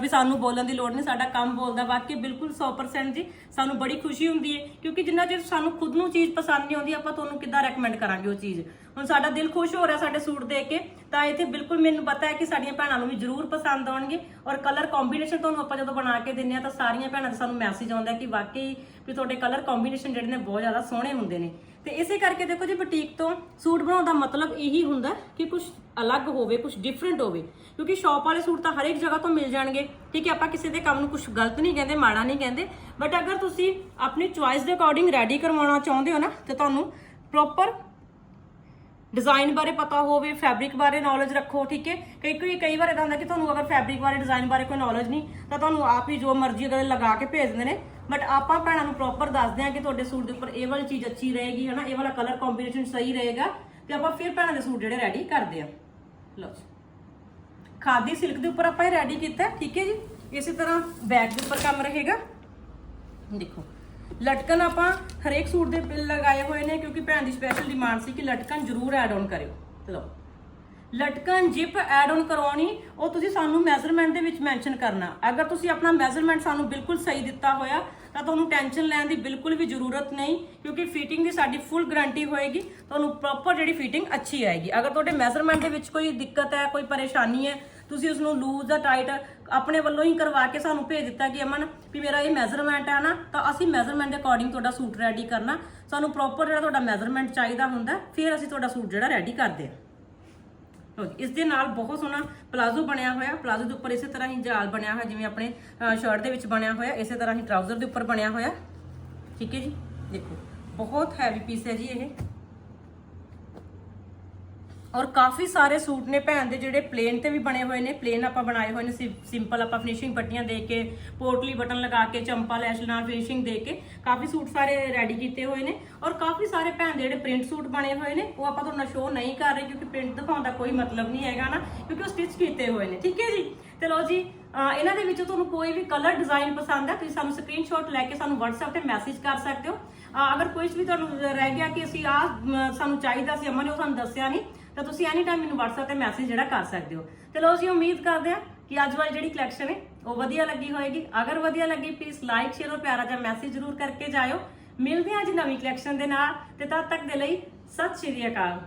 ਵੀ ਸਾਨੂੰ ਬੋਲਣ ਦੀ ਲੋੜ ਨਹੀਂ, ਸਾਡਾ ਕੰਮ ਬੋਲਦਾ। ਵਾਕਈ ਬਿਲਕੁਲ 100% ਜੀ, ਸਾਨੂੰ ਬੜੀ ਖੁਸ਼ੀ ਹੁੰਦੀ ਹੈ, ਕਿਉਂਕਿ ਜਿੰਨਾ ਚਿਰ ਸਾਨੂੰ ਖੁਦ ਨੂੰ ਚੀਜ਼ ਪਸੰਦ ਨਹੀਂ ਆਉਂਦੀ, ਆਪਾਂ ਤੁਹਾਨੂੰ ਕਿੱਦਾਂ ਰეკਮੈਂਡ ਕਰਾਂਗੇ ਉਹ ਚੀਜ਼? ਹੁਣ ਸਾਡਾ ਦਿਲ ਖੁਸ਼ ਹੋ ਰਿਹਾ ਸਾਡੇ ਸੂਟ ਦੇਖ ਕੇ, ਤਾਂ ਇੱਥੇ ਬਿਲਕੁਲ ਮੈਨੂੰ ਪਤਾ ਹੈ ਕਿ ਸਾਡੀਆਂ ਭੈਣਾਂ ਨੂੰ ਵੀ ਜ਼ਰੂਰ ਪਸੰਦ ਆਉਣਗੇ ਔਰ ਕਲਰ ਕੰਬੀਨੇਸ਼ਨ ਤੁਹਾਨੂੰ ਆਪਾਂ ਜਦੋਂ ਬਣਾ ਕੇ ਦਿੰਨੇ ਆ ਤਾਂ ਸਾਰੀਆਂ ਭੈਣਾਂ ਦੇ ਸਾਨੂੰ ਮੈਸੇਜ ਆਉਂਦਾ ਕਿ ਵਾਕਈ ਵੀ ਤੁਹਾਡੇ ਕਲਰ ਕੰਬੀਨੇਸ਼ਨ ਜਿਹੜੇ ਨੇ ਬਹੁਤ ਜ਼ਿਆਦਾ ਸੋਹਣੇ ਹੁੰਦੇ ਨੇ। ਤੇ ਇਸੇ ਕਰਕੇ ਦੇਖੋ ਜੀ ਬੁਟੀਕ ਤੋਂ ਸੂਟ ਬਣਾਉਣ ਦਾ ਮਤਲਬ ਇਹੀ ਹੁੰਦਾ ਕਿ ਕੁਝ ਅਲੱਗ ਹੋਵੇ ਕੁਝ ਡਿਫਰੈਂਟ ਹੋਵੇ। ਕਿਉਂਕਿ ਸ਼ਾਪ ਵਾਲੇ ਸੂਟ ਤਾਂ ਹਰੇਕ ਜਗ੍ਹਾ ਤੋਂ ਮਿਲ ਜਾਣਗੇ। ਠੀਕ ਹੈ, ਆਪਾਂ ਕਿਸੇ ਦੇ ਕੰਮ ਨੂੰ ਕੁਝ ਗਲਤ ਨਹੀਂ ਕਹਿੰਦੇ, ਮਾੜਾ ਨਹੀਂ ਕਹਿੰਦੇ। ਬਟ ਅਗਰ ਤੁਸੀਂ ਆਪਣੀ ਚੁਆਇਸ ਦੇ ਅਕੋਰਡਿੰਗ ਰੈਡੀ ਕਰਵਾਉਣਾ ਚਾਹੁੰਦੇ ਹੋ ਨਾ, ਤੇ ਤੁਹਾਨੂੰ ਪ੍ਰੋਪਰ ਡਿਜ਼ਾਈਨ ਬਾਰੇ ਪਤਾ ਹੋਵੇ ਫੈਬਰਿਕ ਬਾਰੇ ਨੌਲੇਜ ਰੱਖੋ, ਠੀਕ ਹੈ? ਕਈ ਕਈ ਕਈ ਵਾਰ ਇਦਾਂ ਹੁੰਦਾ ਕਿ ਤੁਹਾਨੂੰ ਅਗਰ ਫੈਬਰਿਕ ਬਾਰੇ ਡਿਜ਼ਾਈਨ ਬਾਰੇ ਕੋਈ ਨੌਲੇਜ ਨਹੀਂ, ਤਾਂ ਤੁਹਾਨੂੰ ਆਪ ਹੀ ਜੋ ਮਰਜ਼ੀ ਅਗਰ ਲਗਾ ਕੇ ਭੇਜ ਦਿੰਦੇ ਨੇ ਬਟ ਆਪਾਂ ਭੈਣਾਂ ਨੂੰ ਪ੍ਰੋਪਰ ਦੱਸਦੇ ਹਾਂ ਕਿ ਤੁਹਾਡੇ ਸੂਟ ਦੇ ਉੱਪਰ ਇਹ ਵਾਲੀ ਚੀਜ਼ ਅੱਛੀ ਰਹੇਗੀ, ਹਨਾ? ਇਹ ਵਾਲਾ ਕਲਰ ਕੰਬੀਨੇਸ਼ਨ ਸਹੀ ਰਹੇਗਾ ਤੇ ਆਪਾਂ ਫਿਰ ਭੈਣਾਂ ਦੇ ਸੂਟ ਜਿਹੜੇ ਰੈਡੀ ਕਰਦੇ ਆ ਲਓ ਖਾਦੀ ਸਿਲਕ ਦੇ ਉੱਪਰ ਆਪਾਂ ਇਹ ਰੈਡੀ ਕੀਤਾ, ਠੀਕ ਹੈ ਜੀ? ਇਸੇ ਤਰ੍ਹਾਂ ਬੈਕ ਦੇ ਉੱਪਰ ਕੰਮ ਰਹੇਗਾ। ਦੇਖੋ ਲਟਕਨ ਆਪਾਂ ਹਰੇਕ ਸੂਟ ਦੇ ਬਿੱਲ ਲਗਾਏ ਹੋਏ ਨੇ ਕਿਉਂਕਿ ਭੈਣ ਦੀ ਸਪੈਸ਼ਲ ਡਿਮਾਂਡ ਸੀ ਕਿ ਲਟਕਨ ਜ਼ਰੂਰ ਐਡ ਆਨ ਕਰਿਓ। ਲਓ। ਲਟਕਨ ਜਿਪ ਐਡ ਆਨ ਕਰਵਾਉਣੀ, ਉਹ ਤੁਸੀਂ ਸਾਨੂੰ ਮੈਜ਼ਰਮੈਂਟ ਦੇ ਵਿੱਚ ਮੈਂਸ਼ਨ ਕਰਨਾ। ਅਗਰ ਤੁਸੀਂ ਆਪਣਾ ਮੈਜ਼ਰਮੈਂਟ ਸਾਨੂੰ ਬਿਲਕੁਲ ਸਹੀ ਦਿੱਤਾ ਹੋਇਆ ਤਾਂ ਤੁਹਾਨੂੰ ਟੈਨਸ਼ਨ ਲੈਣ ਦੀ ਬਿਲਕੁਲ ਵੀ ਜ਼ਰੂਰਤ ਨਹੀਂ, ਕਿਉਂਕਿ ਫਿਟਿੰਗ ਦੀ ਸਾਡੀ ਫੁੱਲ ਗਾਰੰਟੀ ਹੋਏਗੀ, ਤੁਹਾਨੂੰ ਪ੍ਰੋਪਰ ਜਿਹੜੀ ਫਿਟਿੰਗ ਅੱਛੀ ਆਏਗੀ। ਅਗਰ ਤੁਹਾਡੇ ਮੈਜ਼ਰਮੈਂਟ ਦੇ ਵਿੱਚ ਕੋਈ ਦਿੱਕਤ ਹੈ, ਕੋਈ ਪਰੇਸ਼ਾਨੀ ਹੈ, ਤੁਸੀਂ ਉਸ ਨੂੰ ਲੂਜ਼ ਜਾਂ ਟਾਈਟ ਆਪਣੇ ਵੱਲੋਂ ਹੀ ਕਰਵਾ ਕੇ ਸਾਨੂੰ ਭੇਜ ਦਿੱਤਾ ਕਿ ਅਮਨ, ਵੀ ਮੇਰਾ ਇਹ ਮੈਜ਼ਰਮੈਂਟ ਹੈ ਨਾ, ਤਾਂ ਅਸੀਂ ਮੈਜ਼ਰਮੈਂਟ ਦੇ ਅਕੋਰਡਿੰਗ ਤੁਹਾਡਾ ਸੂਟ ਰੈਡੀ ਕਰਨਾ। ਸਾਨੂੰ ਪ੍ਰੋਪਰ ਜਿਹੜਾ ਤੁਹਾਡਾ ਮੈਜ਼ਰਮੈਂਟ ਚਾਹੀਦਾ ਹੁੰਦਾ, ਫਿਰ ਅਸੀਂ ਤੁਹਾਡਾ ਸੂਟ ਜਿਹੜਾ ਰੈਡੀ ਕਰਦੇ ਹਾਂ। ਲਓ ਜੀ, ਇਸ ਦੇ ਨਾਲ ਬਹੁਤ ਸੋਹਣਾ ਪਲਾਜ਼ੋ ਬਣਿਆ ਹੋਇਆ। ਪਲਾਜ਼ੋ ਦੇ ਉੱਪਰ ਇਸੇ ਤਰ੍ਹਾਂ ਹੀ ਜਾਲ ਬਣਿਆ ਹੋਇਆ ਜਿਵੇਂ ਆਪਣੇ ਸ਼ਰਟ ਦੇ ਵਿੱਚ ਬਣਿਆ ਹੋਇਆ ਇਸੇ ਤਰ੍ਹਾਂ ਹੀ ਟਰਾਊਜ਼ਰ ਦੇ ਉੱਪਰ ਬਣਿਆ ਹੋਇਆ। ਠੀਕ ਹੈ ਜੀ? ਦੇਖੋ ਬਹੁਤ ਹੈਵੀ ਪੀਸ ਹੈ ਜੀ ਇਹ। ਔਰ ਕਾਫੀ ਸਾਰੇ ਸੂਟ ਨੇ ਭੈਣ ਦੇ ਜਿਹੜੇ ਪਲੇਨ ਤੇ ਵੀ ਬਣੇ ਹੋਏ ਨੇ। ਪਲੇਨ ਆਪਾਂ ਬਣਾਏ ਹੋਏ ਨੇ ਸਿੰਪਲ ਆਪਾਂ ਫਿਨਿਸ਼ਿੰਗ ਪੱਟੀਆਂ ਦੇ ਕੇ ਪੋਰਟਲੀ ਬਟਨ ਲਗਾ ਕੇ, ਚੰਪਾ ਲੈਸ਼ ਨਾਲ ਫਿਨਿਸ਼ਿੰਗ ਦੇ ਕੇ ਕਾਫੀ ਸੂਟ ਸਾਰੇ ਰੈਡੀ ਕੀਤੇ ਹੋਏ ਨੇ। ਔਰ ਕਾਫੀ ਸਾਰੇ ਭੈਣ ਦੇ ਜਿਹੜੇ ਪ੍ਰਿੰਟ ਸੂਟ ਬਣੇ ਹੋਏ ਨੇ, ਉਹ ਆਪਾਂ ਤੁਹਾਨੂੰ ਸ਼ੋਅ ਨਹੀਂ ਕਰ ਰਹੇ ਕਿਉਂਕਿ ਪ੍ਰਿੰਟ ਦਿਖਾਉਣ ਦਾ ਕੋਈ ਮਤਲਬ ਨਹੀਂ ਹੈਗਾ ਨਾ, ਕਿਉਂਕਿ ਉਹ ਸਟਿਚ ਕੀਤੇ ਹੋਏ ਨੇ। ਠੀਕ ਹੈ ਜੀ? ਤੇ ਲਓ ਜੀ ਇਹਨਾਂ ਦੇ ਵਿੱਚੋਂ ਤੁਹਾਨੂੰ ਕੋਈ ਵੀ ਕਲਰ ਡਿਜ਼ਾਈਨ ਪਸੰਦ ਹੈ ਤੁਸੀਂ ਸਾਨੂੰ ਸਕਰੀਨਸ਼ਾਟ ਲੈ ਕੇ ਸਾਨੂੰ WhatsApp ਤੇ ਮੈਸੇਜ ਕਰ ਸਕਦੇ ਹੋ। ਅਗਰ ਕੋਈ ਵੀ ਤੁਹਾਨੂੰ ਰਹਿ ਗਿਆ ਕਿ ਅਸੀਂ ਆ ਸਾਨੂੰ ਚਾਹੀਦਾ ਸੀ ਅਮਨ ਨੇ, ਉਹ ਸਾਨੂੰ ਦੱਸਿਆ ਨਹੀਂ ਤਾਂ ਤੁਸੀਂ ਐਨੀ ਟਾਈਮ ਮੈਨੂੰ WhatsApp ਤੇ ਮੈਸੇਜ ਜਿਹੜਾ ਕਰ ਸਕਦੇ ਹੋ। ਤੇ ਲਓ ਜੀ ਉਮੀਦ ਕਰਦੇ ਹਾਂ ਕਿ ਅੱਜ ਵਾਲੀ ਜਿਹੜੀ ਕਲੈਕਸ਼ਨ ਹੈ, ਉਹ ਵਧੀਆ ਲੱਗੀ ਹੋਏਗੀ। ਅਗਰ ਵਧੀਆ ਲੱਗੀ ਪਲੀਜ਼ ਲਾਈਕ ਸ਼ੇਅਰ ਔਰ ਪਿਆਰਾ ਜਿਹਾ ਮੈਸੇਜ ਜ਼ਰੂਰ ਕਰਕੇ ਜਾਇਓ। ਮਿਲਦੇ ਹਾਂ ਅੱਜ ਨਵੀਂ ਕਲੈਕਸ਼ਨ ਦੇ ਨਾਲ। ਤੇ ਤਦ ਤੱਕ ਦੇ ਲਈ ਸਤਿ ਸ਼੍ਰੀ ਅਕਾਲ।